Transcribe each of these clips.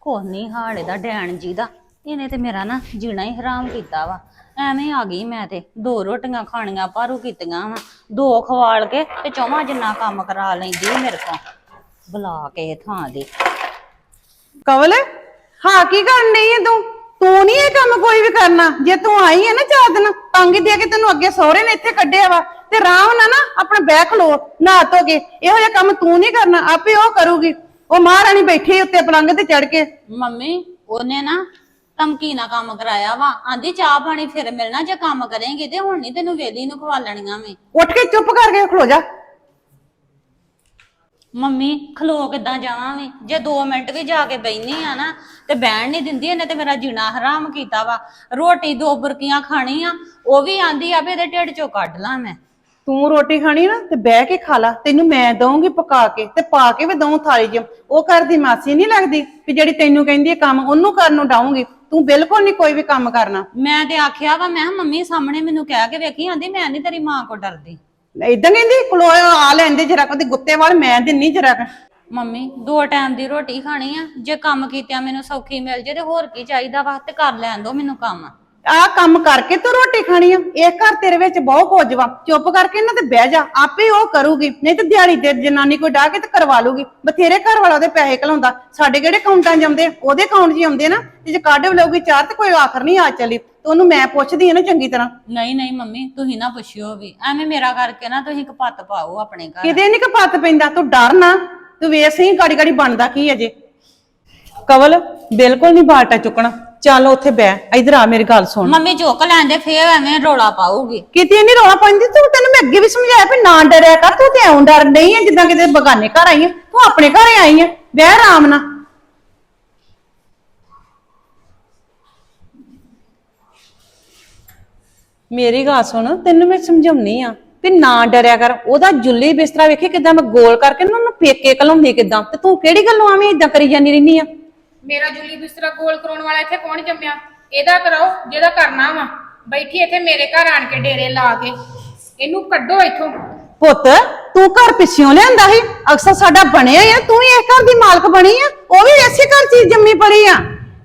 ਕੁਛ ਨਹੀਂ ਹਾਲੇ ਦਾ ਡੈਣ ਜੀ ਦਾ। ਇਹਨੇ ਤੇ ਮੇਰਾ ਨਾ ਜੀਣਾ ਹੀ ਹਰਾਮ ਕੀਤਾ ਵਾ। ਐਵੇਂ ਆ ਗਈ ਮੈਂ ਤੇ। ਦੋ ਰੋਟੀਆਂ ਖਾਣੀਆਂ ਭਾਰੂ ਕੀਤੀਆਂ ਵਾ। ਦੋ ਖਵਾਲ ਕੇ ਤੇ ਚੌਵਾਂ ਜਿੰਨਾ ਕੰਮ ਕਰਾ ਲੈਂਦੀ ਮੇਰੇ ਕੋਲ। ਬੁਲਾ ਕੇ ਥਾਂ ਦੇ। ਕਵਲ, ਹਾਂ, ਕੀ ਕਰਨ ਡਈ ਹੈ ਤੂੰ? ਤੂੰ ਨਹੀਂ ਇਹ ਕੰਮ ਕੋਈ ਵੀ ਕਰਨਾ। ਜੇ ਤੂੰ ਆਈ ਹੈ ਨਾ ਚਾਰ ਦਿਨ, ਤੰਗ ਦੇ ਕੇ ਤੈਨੂੰ ਅੱਗੇ ਸਹੁਰੇ ਨੇ ਇੱਥੇ ਕੱਢਿਆ ਵਾ। ਤੇ ਆਰਾਮ ਨਾਲ ਨਾ ਆਪਣਾ ਬੈਗ ਖਲੋ, ਨਹਾ ਧੋ ਕੇ। ਇਹੋ ਜਿਹਾ ਕੰਮ ਤੂੰ ਨਹੀਂ ਕਰਨਾ, ਆਪੇ ਉਹ ਕਰੂਗੀ। ਉਹ ਮਹਾਰਾਣੀ ਬੈਠੀ ਉੱਤੇ ਪਲੰਗ ਤੇ ਚੜ ਕੇ। ਮੰਮੀ ਉਹਨੇ ਨਾ ਧਮਕੀ ਨਾਲ ਕੰਮ ਕਰਾਇਆ ਵਾ। ਆਂਦੀ ਚਾਹ ਪਾਣੀ ਫਿਰ ਮਿਲਣਾ ਜੇ ਕੰਮ ਕਰੇਂਗੇ ਤੇ ਹੁਣ ਨਹੀਂ ਤੈਨੂੰ ਵੇਲੀ ਨੂੰ ਖਵਾ ਲੈਣੀਆਂ ਮੈਂ। ਉੱਠ ਕੇ ਚੁੱਪ ਕਰਕੇ ਖਲੋ ਜਾ। ਮੰਮੀ ਖਲੋ ਕਿੱਦਾਂ ਜਾਵਾਂ ਵੀ ਜੇ 2 ਮਿੰਟ ਵੀ ਜਾ ਕੇ ਬੈਣੀ ਆ ਨਾ ਤੇ ਬਹਿਣ ਨਹੀਂ ਦਿੰਦੀ ਇਹਨੇ ਤੇ ਮੇਰਾ ਜੀਣਾ ਹਰਾਮ ਕੀਤਾ ਵਾ। ਰੋਟੀ ਦੋ ਬੁਰਕੀਆਂ ਖਾਣੀ ਆ ਉਹ ਵੀ ਆਂਦੀ ਆ ਵੀ ਇਹਦੇ ਢਿੱਡ ਚੋਂ ਕੱਢ ਲਾਂ ਮੈਂ। ਤੂੰ ਰੋਟੀ ਖਾਣੀ ਨਾ ਤੇ ਬਹਿ ਕੇ ਖਾ ਲਾ। ਤੈਨੂੰ ਮੈਂ ਦਊਂਗੀ ਪਕਾ ਕੇ ਤੇ ਪਾ ਕੇ ਵੀ ਦਊਂ ਥਾਲੀ 'ਚ। ਉਹ ਕਰਦੀ ਮਾਸੀ ਨਹੀਂ ਲੱਗਦੀ ਵੀ ਜਿਹੜੀ ਤੈਨੂੰ ਕਹਿੰਦੀ ਹੈ ਕੰਮ ਉਹਨੂੰ ਕਰਨ ਨੂੰ ਡਾਉਂਗੀ ਤੂੰ ਬਿਲਕੁਲ ਨਹੀਂ ਕੋਈ ਵੀ ਕੰਮ ਕਰਨਾ। ਮੈਂ ਤੇ ਆਖਿਆ ਵਾ ਮੈਂ ਕਿਹਾ ਮੰਮੀ ਸਾਹਮਣੇ ਮੈਨੂੰ ਕਹਿ ਕੇ ਵੇਖੀ ਆਂਦੀ ਮੈਂ ਨਹੀਂ ਤੇਰੀ ਮਾਂ ਕੋ ਡਰਦੀ। ਇਦਾਂ ਕਹਿੰਦੀ ਖਲੋ ਆ ਲੈਂਦੇ ਜਰਾ ਉਹਦੀ ਗੁੱਤੇ ਵਾਲ ਮੈਂ ਦਿੰਨੀ ਜਰਾ ਮੰਮੀ ਦੋ ਟਾਈਮ ਦੀ ਰੋਟੀ ਖਾਣੀ ਆ। ਜੇ ਕੰਮ ਕੀਤਿਆਂ ਮੈਨੂੰ ਸੌਖੀ ਮਿਲ ਜੇ ਤੇ ਹੋਰ ਕੀ ਚਾਹੀਦਾ ਵਾ? ਤੇ ਕਰ ਲੈਣ ਦੋ ਮੈਨੂੰ ਕੰਮ। ਆ ਕੰਮ ਕਰਕੇ ਤੂੰ ਰੋਟੀ ਖਾਣੀ ਆ। ਇਹ ਘਰ ਤੇਰੇ ਵਿੱਚ ਬਹੁਤ ਕੁਝ ਵਾ। ਚੁੱਪ ਕਰਕੇ ਇਹਨਾਂ ਤੇ ਬਹਿ ਜਾ। ਆਪੇ ਉਹ ਕਰੂਗੀ। ਨਹੀਂ ਤੇ ਦਿਹਾੜੀ ਤੇ ਜਨਾਨੀ ਕੋਈ ਡਾਹ ਕੇ ਤੇ ਕਰਵਾ ਲੂਗੀ। ਬਥੇਰੇ ਘਰ ਵਾਲਾ ਉਹਦੇ ਪੈਸੇ ਘਲਾਉਂਦਾ। ਸਾਡੇ ਕਿਹੜੇ ਅਕਾਊਂਟਾਂ 'ਚ ਆਉਂਦੇ ਆ? ਉਹਦੇ ਅਕਾਊਂਟ 'ਚ ਹੀ ਆਉਂਦੇ ਨਾ। ਤੇ ਜੇ ਕੱਢ ਲਊਗੀ ਚਾਰ ਤੇ ਕੋਈ ਆਖਰ ਨਹੀਂ ਆ ਚੱਲੀ। ਤੇ ਉਹਨੂੰ ਮੈਂ ਪੁੱਛਦੀ ਆ ਨਾ ਚੰਗੀ ਤਰ੍ਹਾਂ। ਨਹੀਂ ਨਹੀਂ ਮੰਮੀ ਤੁਸੀਂ ਨਾ ਪੁੱਛਿਓ ਵੀ। ਐਵੇਂ ਮੇਰਾ ਕਰਕੇ ਨਾ ਤੁਸੀਂ ਕਪੱਤ ਪਾਓ ਆਪਣੇ ਘਰ। ਕਿਤੇ ਨਹੀਂ ਕਪੱਤ ਪੈਂਦਾ। ਤੂੰ ਡਰ ਨਾ। ਤੂੰ ਵੇਖ ਸਹੀ ਗਾੜੀ ਗਾੜੀ ਬਣਦਾ ਕੀ ਅਜੇ ਕਵਲ ਬਿਲਕੁਲ ਨਹੀਂ ਬਾਟਾ ਚੁੱਕਣਾ। ਚੱਲ ਉੱਥੇ ਬਹਿ ਇਧਰ ਆ ਮੇਰੀ ਗੱਲ ਸੁਣ। ਮੰਮੀ ਚੁੱਕ ਲੈਂਦੇ ਫੇਰ ਐਵੇਂ ਰੋਲਾ ਪਾਊਗੀ। ਕਿਤੇ ਨਹੀਂ ਰੌਲਾ ਪਾਉਂਦੀ ਤੂੰ ਤੈਨੂੰ ਮੈਂ ਅੱਗੇ ਵੀ ਸਮਝਾਇਆ ਵੀ ਨਾ ਡਰਿਆ ਕਰ ਤੂੰ ਤੇ ਐਉਂ ਡਰ ਨਹੀਂ ਹੈ ਜਿੱਦਾਂ ਕਿਤੇ ਬਗਾਨੇ ਘਰ ਆਈ ਹੈ ਤੂੰ ਆਪਣੇ ਘਰੇ ਆਈ ਹੈ ਬਹਿ ਆਰਾਮ ਨਾਲ। ਮੇਰੀ ਗੱਲ ਸੁਣ ਤੈਨੂੰ ਮੈਂ ਸਮਝਾਉਣੀ ਆ ਵੀ ਨਾ ਡਰਿਆ ਕਰ ਉਹਦਾ ਜੁੱਲੀ ਬਿਸਤਰਾ ਵੇਖੇ ਕਿਦਾਂ ਮੈਂ ਗੋਲ ਕਰਕੇ ਨਾ ਉਹਨੂੰ ਪੇਕੇ ਕਲਾਉਂਦੀ ਕਿਦਾਂ ਤੇ ਤੂੰ ਕਿਹੜੀ ਗੱਲੋਂ ਆਵੇਂ ਇਦਾਂ ਕਰੀ ਜਾਂਦੀ ਰਹਿੰਦੀ ਆ? ਮੇਰਾ ਜੁਲੀ ਬਿਸਤਰਾ ਗੋਲ ਕਰਾਉਣ ਵਾਲਾ ਇੱਥੇ ਕੌਣ ਜੰਮਿਆ? ਇਹਦਾ ਕਰਾਓ ਜਿਹਦਾ ਕਰਨਾ ਵਾ। ਬੈਠੀ ਇੱਥੇ ਮੇਰੇ ਘਰ ਆਣ ਕੇ ਡੇਰੇ ਲਾ ਕੇ। ਇਹਨੂੰ ਕੱਢੋ ਇੱਥੋਂ। ਪੁੱਤ ਤੂੰ ਘਰ ਪਿੱਛੋਂ ਲਿਆਂਦਾ ਸੀ। ਅਕਸਰ ਸਾਡਾ ਬਣਿਆ ਆ। ਤੂੰ ਹੀ ਇਸ ਘਰ ਦੀ ਮਾਲਕ ਬਣੀ ਆ। ਉਹ ਵੀ ਇਸੇ ਘਰ ਚ ਹੀ ਜੰਮੀ ਪੜੀ ਆ।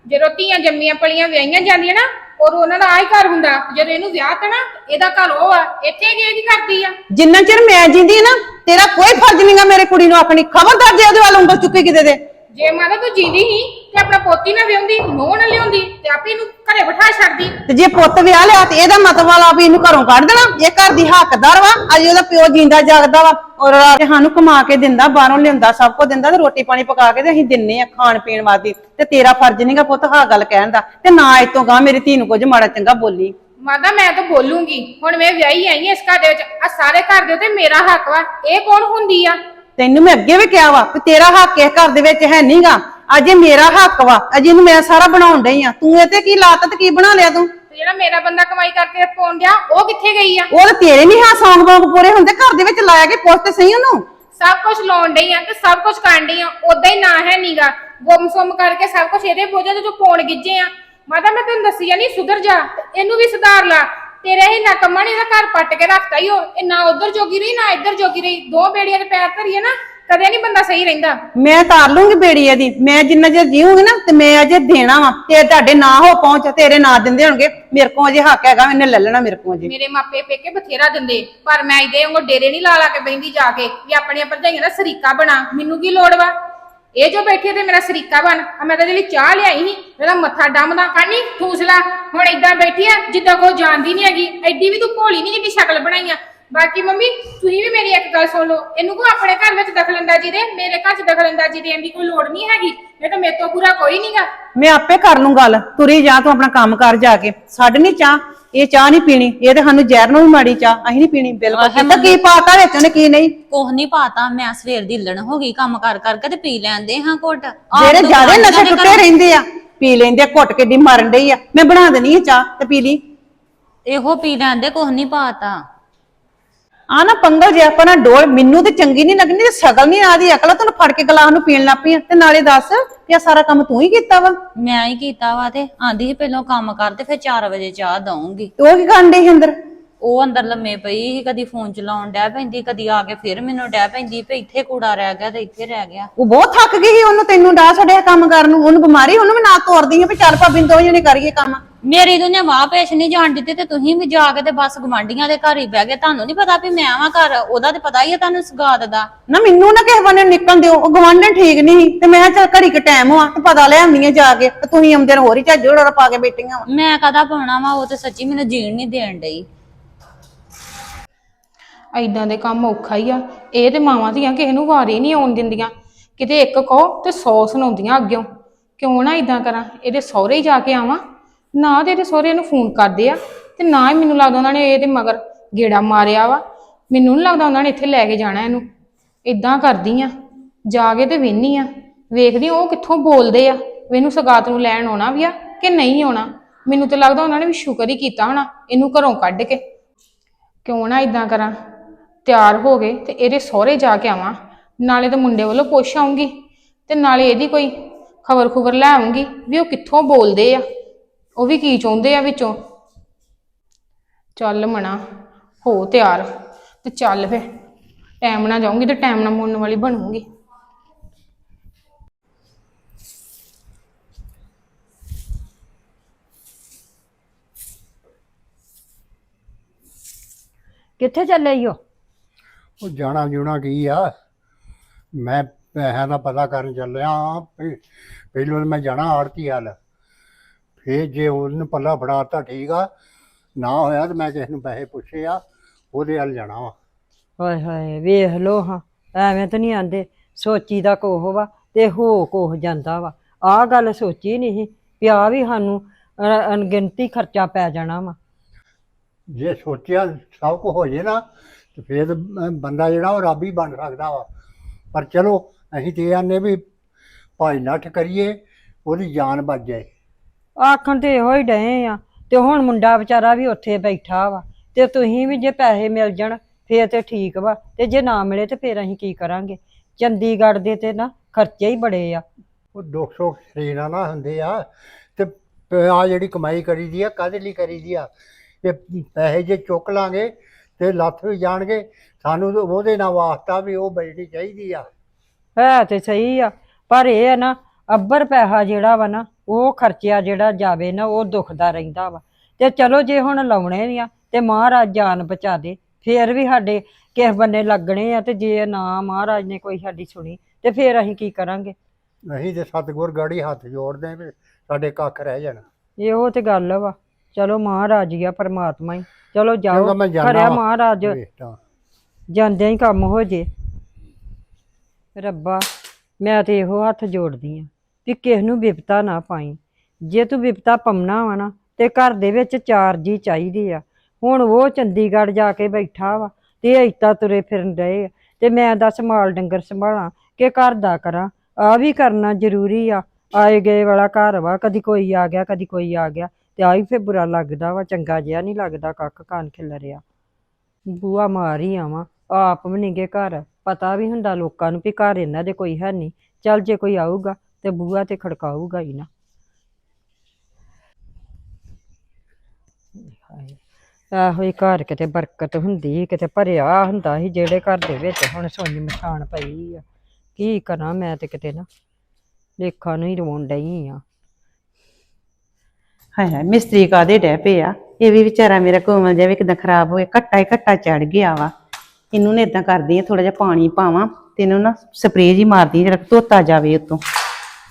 ਜਦੋਂ ਧੀਆਂ ਜੰਮੀਆਂ ਪਲੀਆਂ ਵਿਆਹੀਆਂ ਜਾਂਦੀਆਂ ਨਾ ਔਰ ਉਹਨਾਂ ਦਾ ਆਹੀ ਘਰ ਹੁੰਦਾ। ਜਦੋਂ ਇਹਨੂੰ ਵਿਆਹ ਤਾ ਨਾ ਇਹਦਾ ਘਰ ਉਹ ਆ। ਇੱਥੇ ਕੀ ਕੀ ਕਰਦੀ ਆ? ਜਿੰਨਾ ਚਿਰ ਮੈਂ ਜਿੰਦੀ ਨਾ ਤੇਰਾ ਕੋਈ ਫਰਜ਼ ਨਹੀਂਗਾ ਮੇਰੇ ਕੁੜੀ ਨੂੰ ਆਖਣੀ ਖਬਰਦਾਰ ਜੇ ਉਹਦੇ ਵੱਲ ਉਂਗਲ ਚੁੱਕੀ ਕਿਤੇ ਦੇ। ਜੇ ਮਾਤਾ ਤੂੰ ਜੀਂਦੀ ਸੀ ਤੇ ਆਪਣਾ ਪੋਤੀ ਨਾ ਵਿਆਉਂਦੀ ਨੋਹ ਨਾ ਲਿਆਉਂਦੀ ਤੇ ਆਪੇ ਇਹਨੂੰ ਘਰੇ ਬਿਠਾ ਛੱਡਦੀ। ਤੇ ਜੇ ਪੁੱਤ ਵਿਆਹ ਲਿਆ ਤੇ ਇਹਦਾ ਮਤਲਬ ਵਾਲਾ ਵੀ ਇਹਨੂੰ ਘਰੋਂ ਕੱਢ ਦੇਣਾ। ਇਹ ਘਰ ਦੀ ਹੱਕਦਾਰ ਵਾ ਅਜੇ ਉਹਦਾ ਪਿਓ ਜਿੰਦਾ ਜਾਗਦਾ ਵਾ ਔਰ ਸਾਨੂੰ ਕਮਾ ਕੇ ਦਿੰਦਾ ਬਾਹਰੋਂ ਲਿਆਉਂਦਾ ਸਭ ਕੁਝ ਦਿੰਦਾ ਤੇ ਰੋਟੀ ਪਾਣੀ ਪਕਾ ਕੇ ਤੇ ਅਸੀਂ ਦਿੰਨੇ ਆ ਖਾਣ ਪੀਣ ਵਾਸਤੇ। ਤੇ ਤੇਰਾ ਫਰਜ਼ ਨਹੀਂਗਾ ਪੁੱਤ ਹਾਂ ਗੱਲ ਕਹਿਣ ਦਾ। ਤੇ ਨਾ ਇਤੋਂ ਗਾ ਮੇਰੀ ਧੀ ਨੂੰ ਕੁਝ ਮਾੜਾ ਚੰਗਾ ਬੋਲੀ। ਮਾਤਾ ਮੈਂ ਤਾਂ ਬੋਲੂੰਗੀ। ਹੁਣ ਮੈਂ ਵਿਆਹੀ ਆਈ ਹਾਂ ਇਸ ਘਰ ਦੇ ਵਿੱਚ। ਆ ਸਾਰੇ ਘਰ ਦੇ ਉੱਤੇ ਮੇਰਾ ਹੱਕ ਵਾ। ਇਹ ਕੌਣ ਹੁੰਦੀ ਆ? ਤੈਨੂੰ ਮੈਂ ਅੱਗੇ ਵੀ ਕਿਹਾ ਵਾ ਕਿ ਤੇਰਾ ਹੱਕ ਇਸ ਘਰ ਦੇ ਵਿੱਚ ਹੈ ਨਹੀਂਗਾ ਅਜੇ ਮੇਰਾ ਹੱਕ ਵਾ। ਅਜੇ ਇਹਨੂੰ ਮੈਂ ਸਾਰਾ ਬਣਾਉਣ ਡਈ ਆ। ਤੂੰ ਇਹ ਤੇ ਕੀ ਲਾਤਾ ਤੇ ਕੀ ਬਣਾ ਲਿਆ ਤੂੰ? ਤੇ ਜਿਹੜਾ ਮੇਰਾ ਬੰਦਾ ਕਮਾਈ ਕਰਕੇ ਪਾਉਣ ਡਿਆ ਉਹ ਕਿੱਥੇ ਗਈ ਆ? ਉਹ ਤਾਂ ਤੇਰੇ ਨਹੀਂ ਹਾਂ ਸੌਂਗ ਬੌਂਗ ਪੂਰੇ ਹੁੰਦੇ। ਘਰ ਦੇ ਵਿੱਚ ਲਾਇਆ ਕੇ ਪੁੱਛ ਤੇ ਸਹੀ ਉਹਨੂੰ? ਸਭ ਕੁਝ ਲਾਉਣ ਡਈ ਆ ਤੇ ਸਭ ਕੁਝ ਕਰਨ ਡਈ ਆ। ਉਦਾਂ ਹੀ ਨਾ ਹੈ ਨੀਗਾ। ਗੁੰਮ ਸੁੰਮ ਕਰਕੇ ਸਭ ਕੁਝ ਇਹਦੇ ਬੋਝਾਂ ਤੇ ਜੋ ਪੌਣ ਗਿੱਜੇ ਆ। ਮਾਤਾ ਮੈਂ ਤੈਨੂੰ ਦੱਸੀ ਆ ਨਹੀਂ ਸੁਧਰ ਜਾ। ਤੇ ਇਹਨੂੰ ਵੀ ਸੁਧਾਰ ਲਾ। ਤੇਰੇ ਹੀ ਨਕਮਾ ਨੇ ਇਹਦਾ ਘਰ ਪੱਟ ਕੇ ਰੱਖਤਾ ਹੀ ਉਹ। ਇਹ ਨਾ ਉਧਰ ਜੋਗੀ ਰਹੀ ਨਾ ਇੱਧਰ ਜੋਗੀ ਰਹੀ। ਦੋ ਬੇੜੀਆਂ ਦੇ ਪੈਰ ਧਰੀਏ ਨਾ ਕਦੇ ਨਹੀਂ ਬੰਦਾ ਸਹੀ ਰਹਿੰਦਾ। ਮੈਂ ਤਾਰ ਲੂੰਗੀ ਬੇੜੀ ਇਹਦੀ ਮੈਂ ਜਿੰਨਾ ਚਿਰ ਜੀਉਂਗੀ ਨਾ ਤੇ ਮੈਂ ਅਜੇ ਦੇਣਾ ਵਾ। ਤੇ ਤੁਹਾਡੇ ਨਾ ਹੋ ਪਹੁੰਚ ਤੇਰੇ ਨਾ ਦਿੰਦੇ ਹੋਣਗੇ। ਮੇਰੇ ਕੋਲ ਅਜੇ ਹੱਕ ਹੈਗਾ ਮੈਨੇ ਲੈ ਲੈਣਾ ਮੇਰੇ ਕੋਲ ਅਜੇ। ਮੇਰੇ ਮਾਪੇ ਪੇਕੇ ਬਥੇਰਾ ਦਿੰਦੇ ਪਰ ਮੈਂ ਇਹਦੇ ਵਾਂਗੂ ਡੇਰੇ ਨਹੀਂ ਲਾ ਲਾ ਕੇ ਬੈੰਦੀ ਜਾ ਕੇ ਵੀ ਆਪਣੀਆਂ ਭਰਜਾਈਆਂ ਦਾ ਸਰੀਕਾ ਬਣਾ। ਮੈਨੂੰ ਕੀ ਲੋੜ ਵਾ? ਇਹ ਜੋ ਬੈਠੀ ਤੇ ਮੇਰਾ ਸਰੀਕਾ ਬਣ। ਆ ਮੈਂ ਤਾਂ ਜਿਹੜੀ ਚਾਹ ਲਿਆਈ ਸੀ ਇਹਦਾ ਮੱਥਾ ਡੰਮਦਾ। ਕਾਨੀ ਠੂਸਲਾ ਹੁਣ ਇਦਾਂ ਬੈਠੀ ਆ, ਜਿੱਦਾਂ ਕੋਈ ਜਾਣਦੀ ਨਹੀਂ ਹੈਗੀ। ਐਡੀ ਵੀ ਤੂੰ ਭੋਲੀ ਨਹੀਂ ਜਿੱਡੀ ਸ਼ਕਲ ਬਣਾਈ ਆ। ਬਾਕੀ ਮੰਮੀ, ਤੁਸੀਂ ਵੀ ਮੇਰੀ ਇੱਕ ਗੱਲ ਸੁਣ ਲਓ। ਇਹਨੂੰ ਕੋ ਆਪਣੇ ਘਰ ਵਿੱਚ ਦਖਲਅੰਦਾਜ਼ੀ ਦੇ, ਮੇਰੇ ਘਰ 'ਚ ਦਖਲਅੰਦਾਜ਼ੀ ਦੇਣ ਦੀ ਕੋਈ ਲੋੜ ਨਹੀਂ ਹੈਗੀ। ਇਹ ਤਾਂ ਮੇਰੇ ਤੋਂ ਪੂਰਾ ਕੋਈ ਨਹੀਂਗਾ ਮੈਂ ਆਪੇ ਕਰ ਲੂੰ ਗੱਲ। ਤੁਰੀ ਜਾ, ਤੂੰ ਆਪਣਾ ਕੰਮ ਕਰ ਜਾ ਕੇ। ਛੱਡ ਨਹੀਂ ਚਾਹ। ਇਹ ਚਾਹ ਨਹੀਂ ਪੀਣੀ ਇਹ ਤੇ ਸਾਨੂੰ ਜ਼ਹਿਰ ਨੂੰ ਵੀ ਮਾੜੀ ਚਾਹ ਅਸੀਂ ਨਹੀਂ ਪੀਣੀ ਬਿਲਕੁਲ। ਕਹਿੰਦਾ ਕੀ ਪਾਤਾ ਵਿੱਚ ਉਹਨੇ ਕੀ ਨਹੀਂ? ਕੁਛ ਨਹੀਂ ਪਾਤਾ ਮੈਂ ਸਵੇਰ ਦੀ ਲਣ ਹੋ ਗਈ ਕੰਮ ਕਰ ਕਰਕੇ ਤੇ ਪੀ ਲੈਂਦੇ ਹਾਂ ਘੁੱਟ। ਆਪ ਜਿਹੜੇ ਤੋਂ ਜ਼ਿਆਦਾ ਬਾਅਦ ਨਸ਼ੇ ਇਹਨਾਂ ਟੁੱਟੇ ਰਹਿੰਦੇ ਆ ਪੀ ਲੈਂਦੇ ਆ ਘੁੱਟ ਕੇ ਦੀ ਮਰਨ ਡਈ ਆ। ਮੈਂ ਬਣਾ ਦੇਣੀ ਆ ਚਾਹ ਤੇ ਪੀ ਲਈ। ਇਹੋ ਪੀ ਲੈਂਦੇ ਕੁਛ ਨਹੀਂ ਪਾਤਾ। ਆ ਨਾ ਪੰਗਲ ਜੇ ਆਪਾਂ ਨਾ ਡੋਲ ਮੈਨੂੰ ਤੇ ਚੰਗੀ ਨਹੀਂ ਲੱਗਣੀ ਤੇ ਸ਼ਕਲ ਨਹੀਂ ਆਦੀ ਅਕਲ ਆ, ਤੈਨੂੰ ਫੜ ਕੇ ਗਲਾਸ ਨੂੰ ਪੀਣ ਲੱਗ ਪਈ ਆ। ਤੇ ਨਾਲੇ ਦੱਸ ਕਿ ਆ ਸਾਰਾ ਕੰਮ ਤੂੰ ਹੀ ਕੀਤਾ ਵਾ? ਮੈਂ ਹੀ ਕੀਤਾ ਵਾ ਤੇ ਆਂਦੀ ਸੀ ਪਹਿਲਾਂ ਕੰਮ ਕਰ ਤੇ ਫਿਰ 4 ਵਜੇ ਚਾਹ ਦਊਂਗੀ। ਤੇ ਉਹ ਕੀ ਕਰਨ ਸੀ ਅੰਦਰ? ਉਹ ਅੰਦਰ ਲੰਮੇ ਪਈ ਸੀ ਕਦੀ ਫੋਨ ਚਲਾਉਣ ਡੈ ਪੈਂਦੀ ਕਦੀ ਆ ਕੇ ਫਿਰ ਮੈਨੂੰ ਡੈ ਪੈਂਦੀ ਵੀ ਇੱਥੇ ਕੂੜਾ ਰਹਿ ਗਿਆ ਤੇ ਇੱਥੇ ਰਹਿ ਗਿਆ। ਉਹ ਬਹੁਤ ਥੱਕ ਗਈ ਸੀ ਉਹਨੂੰ ਤੈਨੂੰ ਡਾਹ ਛੱਡਿਆ ਕੰਮ ਕਰਨ ਨੂੰ ਉਹਨੂੰ ਬਿਮਾਰੀ ਉਹਨੂੰ ਵੀ ਨਾਲ ਤੋਰਦੀ ਆ ਵੀ ਚੱਲ ਭਾਬੀ ਦੋ ਜਣੇ ਕਰੀਏ ਕੰਮ। ਮੇਰੀ ਦੁਨੀਆ ਮਾਂ ਪੇਸ਼ ਨਹੀਂ ਜਾਣ ਦਿੱਤੀ ਤੇ ਤੁਸੀਂ ਵੀ ਜਾ ਕੇ ਤੇ ਬਸ ਗਵਾਂਢੀਆਂ ਦੇ ਘਰ ਹੀ ਬਹਿ ਗਏ ਤੁਹਾਨੂੰ ਨਹੀਂ ਪਤਾ ਵੀ ਮੈਂ ਆਵਾਂ ਘਰ ਉਹਦਾ ਤੇ ਪਤਾ ਹੀ ਹੈ ਤੁਹਾਨੂੰ ਸਗਾਤ ਦਾ। ਨਾ ਮੈਨੂੰ ਨਾ ਕਿਸੇ ਬੰਨੇ ਨਿਕਲਣ ਦਿਓ ਉਹ ਗਵਾਂਢਣ ਠੀਕ ਨਹੀਂ ਸੀ ਤੇ ਮੈਂ ਕਿਹਾ ਚੱਲ ਘੜੀ ਕ ਟਾਈਮ ਹੋਆ ਤੇ ਪਤਾ ਲੈ ਆਉਂਦੀ ਆ ਜਾ ਕੇ ਤੇ ਤੁਸੀਂ ਆਉਂਦੇ ਨੂੰ ਹੋਰ ਹੀ ਝੱਜ ਰੋੜਾ ਪਾ ਕੇ ਬੈਠੀਆਂ ਵਾਂ। ਮੈਂ ਕਦਾ ਪਾਉਣਾ ਵਾ ਉਹ ਤੇ ਸੱਚੀ ਮੈਨੂੰ ਜੀਣ ਨਹੀਂ ਦੇਣ ਡਈ। ਐਦਾਂ ਦੇ ਕੰਮ ਔਖਾ ਹੀ ਆ। ਇਹ ਤੇ ਮਾਵਾਂ ਧੀਆਂ ਕਿਸੇ ਨੂੰ ਵਾਰੀ ਨਹੀਂ ਆਉਣ ਦਿੰਦੀਆਂ। ਕਿਤੇ ਇੱਕ ਕਹੋ ਤੇ 100 ਸੁਣਾਉਂਦੀਆਂ ਅੱਗਿਓਂ। ਕਿਉਂ ਨਾ ਇਦਾਂ ਕਰਾਂ? ਇਹਦੇ ਸਹੁਰੇ ਹੀ ਜਾ ਕੇ ਆਵਾਂ। ਨਾ ਤੇ ਇਹਦੇ ਸਹੁਰੇ ਨੂੰ ਫੋਨ ਕਰਦੇ ਆ ਤੇ ਨਾ ਹੀ ਮੈਨੂੰ ਲੱਗਦਾ ਉਹਨਾਂ ਨੇ ਇਹਦੇ ਮਗਰ ਗੇੜਾ ਮਾਰਿਆ ਵਾ। ਮੈਨੂੰ ਨਹੀਂ ਲੱਗਦਾ ਉਹਨਾਂ ਨੇ ਇੱਥੇ ਲੈ ਕੇ ਜਾਣਾ ਇਹਨੂੰ। ਇਦਾਂ ਕਰਦੀ ਆ। ਜਾ ਕੇ ਤੇ ਵੇਹਨੀ ਆ। ਵੇਖਦੀ ਉਹ ਕਿੱਥੋਂ ਬੋਲਦੇ ਆ। ਮੈਨੂੰ ਸਗਾਤ ਨੂੰ ਲੈਣ ਆਉਣਾ ਵੀ ਆ ਕਿ ਨਹੀਂ ਆਉਣਾ? ਮੈਨੂੰ ਤੇ ਲੱਗਦਾ ਉਹਨਾਂ ਨੇ ਵੀ ਸ਼ੁਕਰ ਹੀ ਕੀਤਾ ਹੋਣਾ। ਇਹਨੂੰ ਘਰੋਂ ਕੱਢ ਕੇ। ਕਿਉਂ ਨਾ ਇਦਾਂ ਕਰਾਂ? ਤਿਆਰ ਹੋ ਗਏ ਤੇ ਇਹਦੇ ਸਹੁਰੇ ਜਾ ਕੇ ਆਵਾਂ। ਨਾਲੇ ਤਾਂ ਮੁੰਡੇ ਵੱਲੋਂ ਪੁੱਛ ਆਉਂਗੀ ਤੇ ਨਾਲੇ ਇਹਦੀ ਕੋਈ ਖਬਰ ਖੁਬਰ ਲੈ ਆਉਂਗੀ ਵੀ ਉਹ ਕਿੱਥੋਂ ਬੋਲਦੇ ਆ, ਉਹ ਵੀ ਕੀ ਚਾਹੁੰਦੇ ਆ ਵਿੱਚੋਂ। ਚੱਲ ਮਣਾ, ਹੋ ਤਿਆਰ ਤੇ ਚੱਲ ਫੇ ਟਾਈਮ ਨਾਲ ਜਾਊਂਗੀ ਤੇ ਟਾਈਮ ਨਾਲ ਮੁੜਨ ਵਾਲੀ ਬਣੂੰਗੀ। ਕਿੱਥੇ ਚੱਲੇ ਈ ਓ? ਉਹ ਜਾਣਾ ਜੁਣਾ ਕੀ ਆ? ਮੈਂ ਪੈਸਿਆਂ ਦਾ ਪਤਾ ਕਰਨ ਚੱਲਿਆ ਪਹਿ- ਪਹਿਲੋਂ ਮੈਂ ਜਾਣਾ ਆੜਤੀ ਹਾਲ ਫੇਰ ਜੇ ਉਹਨੂੰ ਪੱਲਾ ਫੜਾਤਾ ਠੀਕ ਆ ਨਾ ਹੋਇਆ ਤੇ ਮੈਂ ਕਿਸੇ ਨੂੰ ਪੈਸੇ ਪੁੱਛੇ ਆ ਉਹਦੇ ਵੱਲ ਜਾਣਾ ਵਾ। ਹਾਏ ਹਾਏ ਵੇਖ ਲੋ ਹਾਂ ਐਵੇਂ ਤਾਂ ਨਹੀਂ ਆਂਦੇ ਸੋਚੀ ਦਾ ਕੋਹ ਵਾ ਤੇ ਹੋ ਕੋਹ ਜਾਂਦਾ ਵਾ। ਆਹ ਗੱਲ ਸੋਚੀ ਨਹੀਂ ਸੀ ਵੀ ਸਾਨੂੰ ਅ- ਅਣਗਿਣਤੀ ਖਰਚਾ ਪੈ ਜਾਣਾ ਵਾ। ਜੇ ਸੋਚਿਆ ਸਭ ਕੁਝ ਹੋ ਜੇ ਨਾ ਤੇ ਫੇਰ ਬੰਦਾ ਜਿਹੜਾ ਉਹ ਰੱਬ ਹੀ ਬਣ ਸਕਦਾ ਵਾ। ਪਰ ਚਲੋ ਅਸੀਂ ਤੇ ਆਨੇ ਵੀ ਭਾਈ ਨੱਠ ਕਰੀਏ ਉਹਦੀ ਜਾਨ ਬਚ ਜਾਏ। ਆਖਣ ਤੇ ਇਹੋ ਹੀ ਡਏ ਆ। ਤੇ ਹੁਣ ਮੁੰਡਾ ਵਿਚਾਰਾ ਵੀ ਉੱਥੇ ਬੈਠਾ ਵਾ। ਤੇ ਤੁਸੀਂ ਵੀ ਜੇ ਪੈਸੇ ਮਿਲ ਜਾਣ ਫੇਰ ਤੇ ਠੀਕ ਵਾ। ਤੇ ਜੇ ਨਾ ਮਿਲੇ ਤੇ ਫੇਰ ਅਸੀਂ ਕੀ ਕਰਾਂਗੇ? ਚੰਡੀਗੜ੍ਹ ਦੇ ਤੇ ਨਾ ਖਰਚੇ ਹੀ ਬੜੇ ਆ। ਉਹ 200 ਸਰੀਰਾਂ ਨਾਲ ਹੁੰਦੇ ਆ। ਤੇ ਆ ਜਿਹੜੀ ਕਮਾਈ ਕਰੀਦੀ ਆ ਕਾਹਦੇ ਲਈ ਕਰੀਦੀ ਆ? ਇਹ ਪੈਸੇ ਜੇ ਚੁੱਕ ਲਾਂਗੇ ਤੇ ਲੱਥ ਵੀ ਜਾਣਗੇ। ਸਾਨੂੰ ਤਾਂ ਉਹਦੇ ਨਾਲ ਵਾਸਤਾ ਵੀ ਉਹ ਬਜਣੀ ਚਾਹੀਦੀ ਆ। ਹੈ ਤੇ ਸਹੀ ਆ ਪਰ ਇਹ ਆ ਨਾ ਅੱਬਰ ਪੈਸਾ ਜਿਹੜਾ ਵਾ ਨਾ ਉਹ ਖਰਚਿਆ ਜਿਹੜਾ ਜਾਵੇ ਨਾ ਉਹ ਦੁਖਦਾ ਰਹਿੰਦਾ ਵਾ। ਤੇ ਚਲੋ ਜੇ ਹੁਣ ਲਾਉਣੇ ਵੀ ਆ ਤੇ ਮਹਾਰਾਜ ਜਾਨ ਬਚਾ ਦੇ। ਫੇਰ ਵੀ ਸਾਡੇ ਕਿਸ ਬੰਨੇ ਲੱਗਣੇ ਆ ਤੇ ਜੇ ਨਾ ਮਹਾਰਾਜ ਨੇ ਕੋਈ ਸਾਡੀ ਸੁਣੀ ਤੇ ਫੇਰ ਅਸੀਂ ਕੀ ਕਰਾਂਗੇ? ਅਸੀਂ ਤੇ ਸਤਿਗੁਰ ਗਾੜੀ ਹੱਥ ਜੋੜਦੇ ਵੀ ਸਾਡੇ ਕੱਖ ਰਹਿ ਜਾਣ। ਇਹੋ ਤੇ ਗੱਲ ਵਾ। ਚਲੋ ਮਹਾਰਾਜ ਹੀ ਆ ਪਰਮਾਤਮਾ ਹੀ। ਚਲੋ ਜਾਓ। ਕਿਉਂਕਿ ਮੈਂ ਜਾਣਾ ਖਰਿਆ ਵਾ। ਮਹਾਰਾਜ। ਵੇਖਦਾ ਜਾਂਦਿਆਂ ਹੀ ਕੰਮ ਹੋ ਜੇ। ਰੱਬਾ ਮੈਂ ਤੇ ਇਹੋ ਹੱਥ ਜੋੜਦੀ ਆ ਕਿ ਕਿਸ ਨੂੰ ਵਿਪਤਾ ਨਾ ਪਾਈ। ਜੇ ਤੂੰ ਵਿਪਤਾ ਪਮਣਾ ਵਾ ਨਾ ਤੇ ਘਰ ਦੇ ਵਿੱਚ ਚਾਰ ਜੀ ਚਾਹੀਦੇ ਆ। ਹੁਣ ਉਹ ਚੰਡੀਗੜ੍ਹ ਜਾ ਕੇ ਬੈਠਾ ਵਾ ਤੇ ਇੱਤਾ ਤੁਰੇ ਫਿਰਨ ਰਹੇ ਆ। ਤੇ ਮੈਂ ਦੱਸ ਮਾਲ ਡੰਗਰ ਸੰਭਾਲਾਂ ਕਿ ਘਰ ਦਾ ਕਰਾਂ। ਆ ਵੀ ਕਰਨਾ ਜ਼ਰੂਰੀ ਆ। ਆਏ ਗਏ ਵਾਲਾ ਘਰ ਵਾ ਕਦੀ ਕੋਈ ਆ ਗਿਆ ਕਦੀ ਕੋਈ ਆ ਗਿਆ। ਤੇ ਆਈ ਫੇ ਬੁਰਾ ਲੱਗਦਾ ਵਾ, ਚੰਗਾ ਜਿਹਾ ਨਹੀਂ ਲੱਗਦਾ ਕੱਖ ਕਾਨ ਖਿਲ ਰਿਆ ਬੂਆ ਮਾਰ ਹੀ ਆਵਾਂ, ਆਪ ਵੀ ਨੀ ਗੇ ਘਰ। ਪਤਾ ਵੀ ਹੁੰਦਾ ਲੋਕਾਂ ਨੂੰ ਵੀ ਘਰ ਇਹਨਾਂ ਦੇ ਕੋਈ ਹੈ ਨਹੀਂ ਚੱਲ ਜੇ ਕੋਈ ਆਊਗਾ ਤੇ ਬੂਆ ਤੇ ਖੜਕਾਊਗਾ ਹੀ ਨਾ। ਹਾਏ ਇਹੋ ਹੀ ਘਰ ਕਿਤੇ ਬਰਕਤ ਹੁੰਦੀ, ਕਿਤੇ ਭਰਿਆ ਹੁੰਦਾ ਸੀ, ਜਿਹੜੇ ਘਰ ਦੇ ਵਿੱਚ ਹੁਣ ਸੋਨੀ ਮਸ਼ਾਨ ਪਈ ਆ। ਕੀ ਕਰਾਂ ਮੈਂ ਤੇ ਕਿਤੇ ਨਾ। ਦੇਖਾਂ ਨੂੰ ਹੀ ਰੋਣ ਡਈ ਆ। ਹਾਏ ਹਾਏ, ਮਿਸਤਰੀ ਕਾਦੇ ਡਹਿ ਪਏ ਆ? ਇਹ ਵੀ ਵਿਚਾਰਾ ਮੇਰਾ ਕੋਮਲ ਜਿਹਾ ਵੀ ਕਿਦਾਂ ਖਰਾਬ ਹੋਇਆ, ਘੱਟਾ ਹੀ ਘੱਟਾ ਚੜ ਗਿਆ ਵਾ। ਇਹਨੂੰ ਨੇ ਇਦਾਂ ਕਰਦੀ ਆ ਥੋੜਾ ਜਿਹਾ ਪਾਣੀ ਪਾਵਾਂ ਤੇ ਇਹਨੂੰ ਨਾ ਸਪਰੇਅ ਜੀ ਮਾਰਦੀ ਜਿਹੜਾ ਧੋਤਾ ਜਾਵੇ ਉਤੋਂ।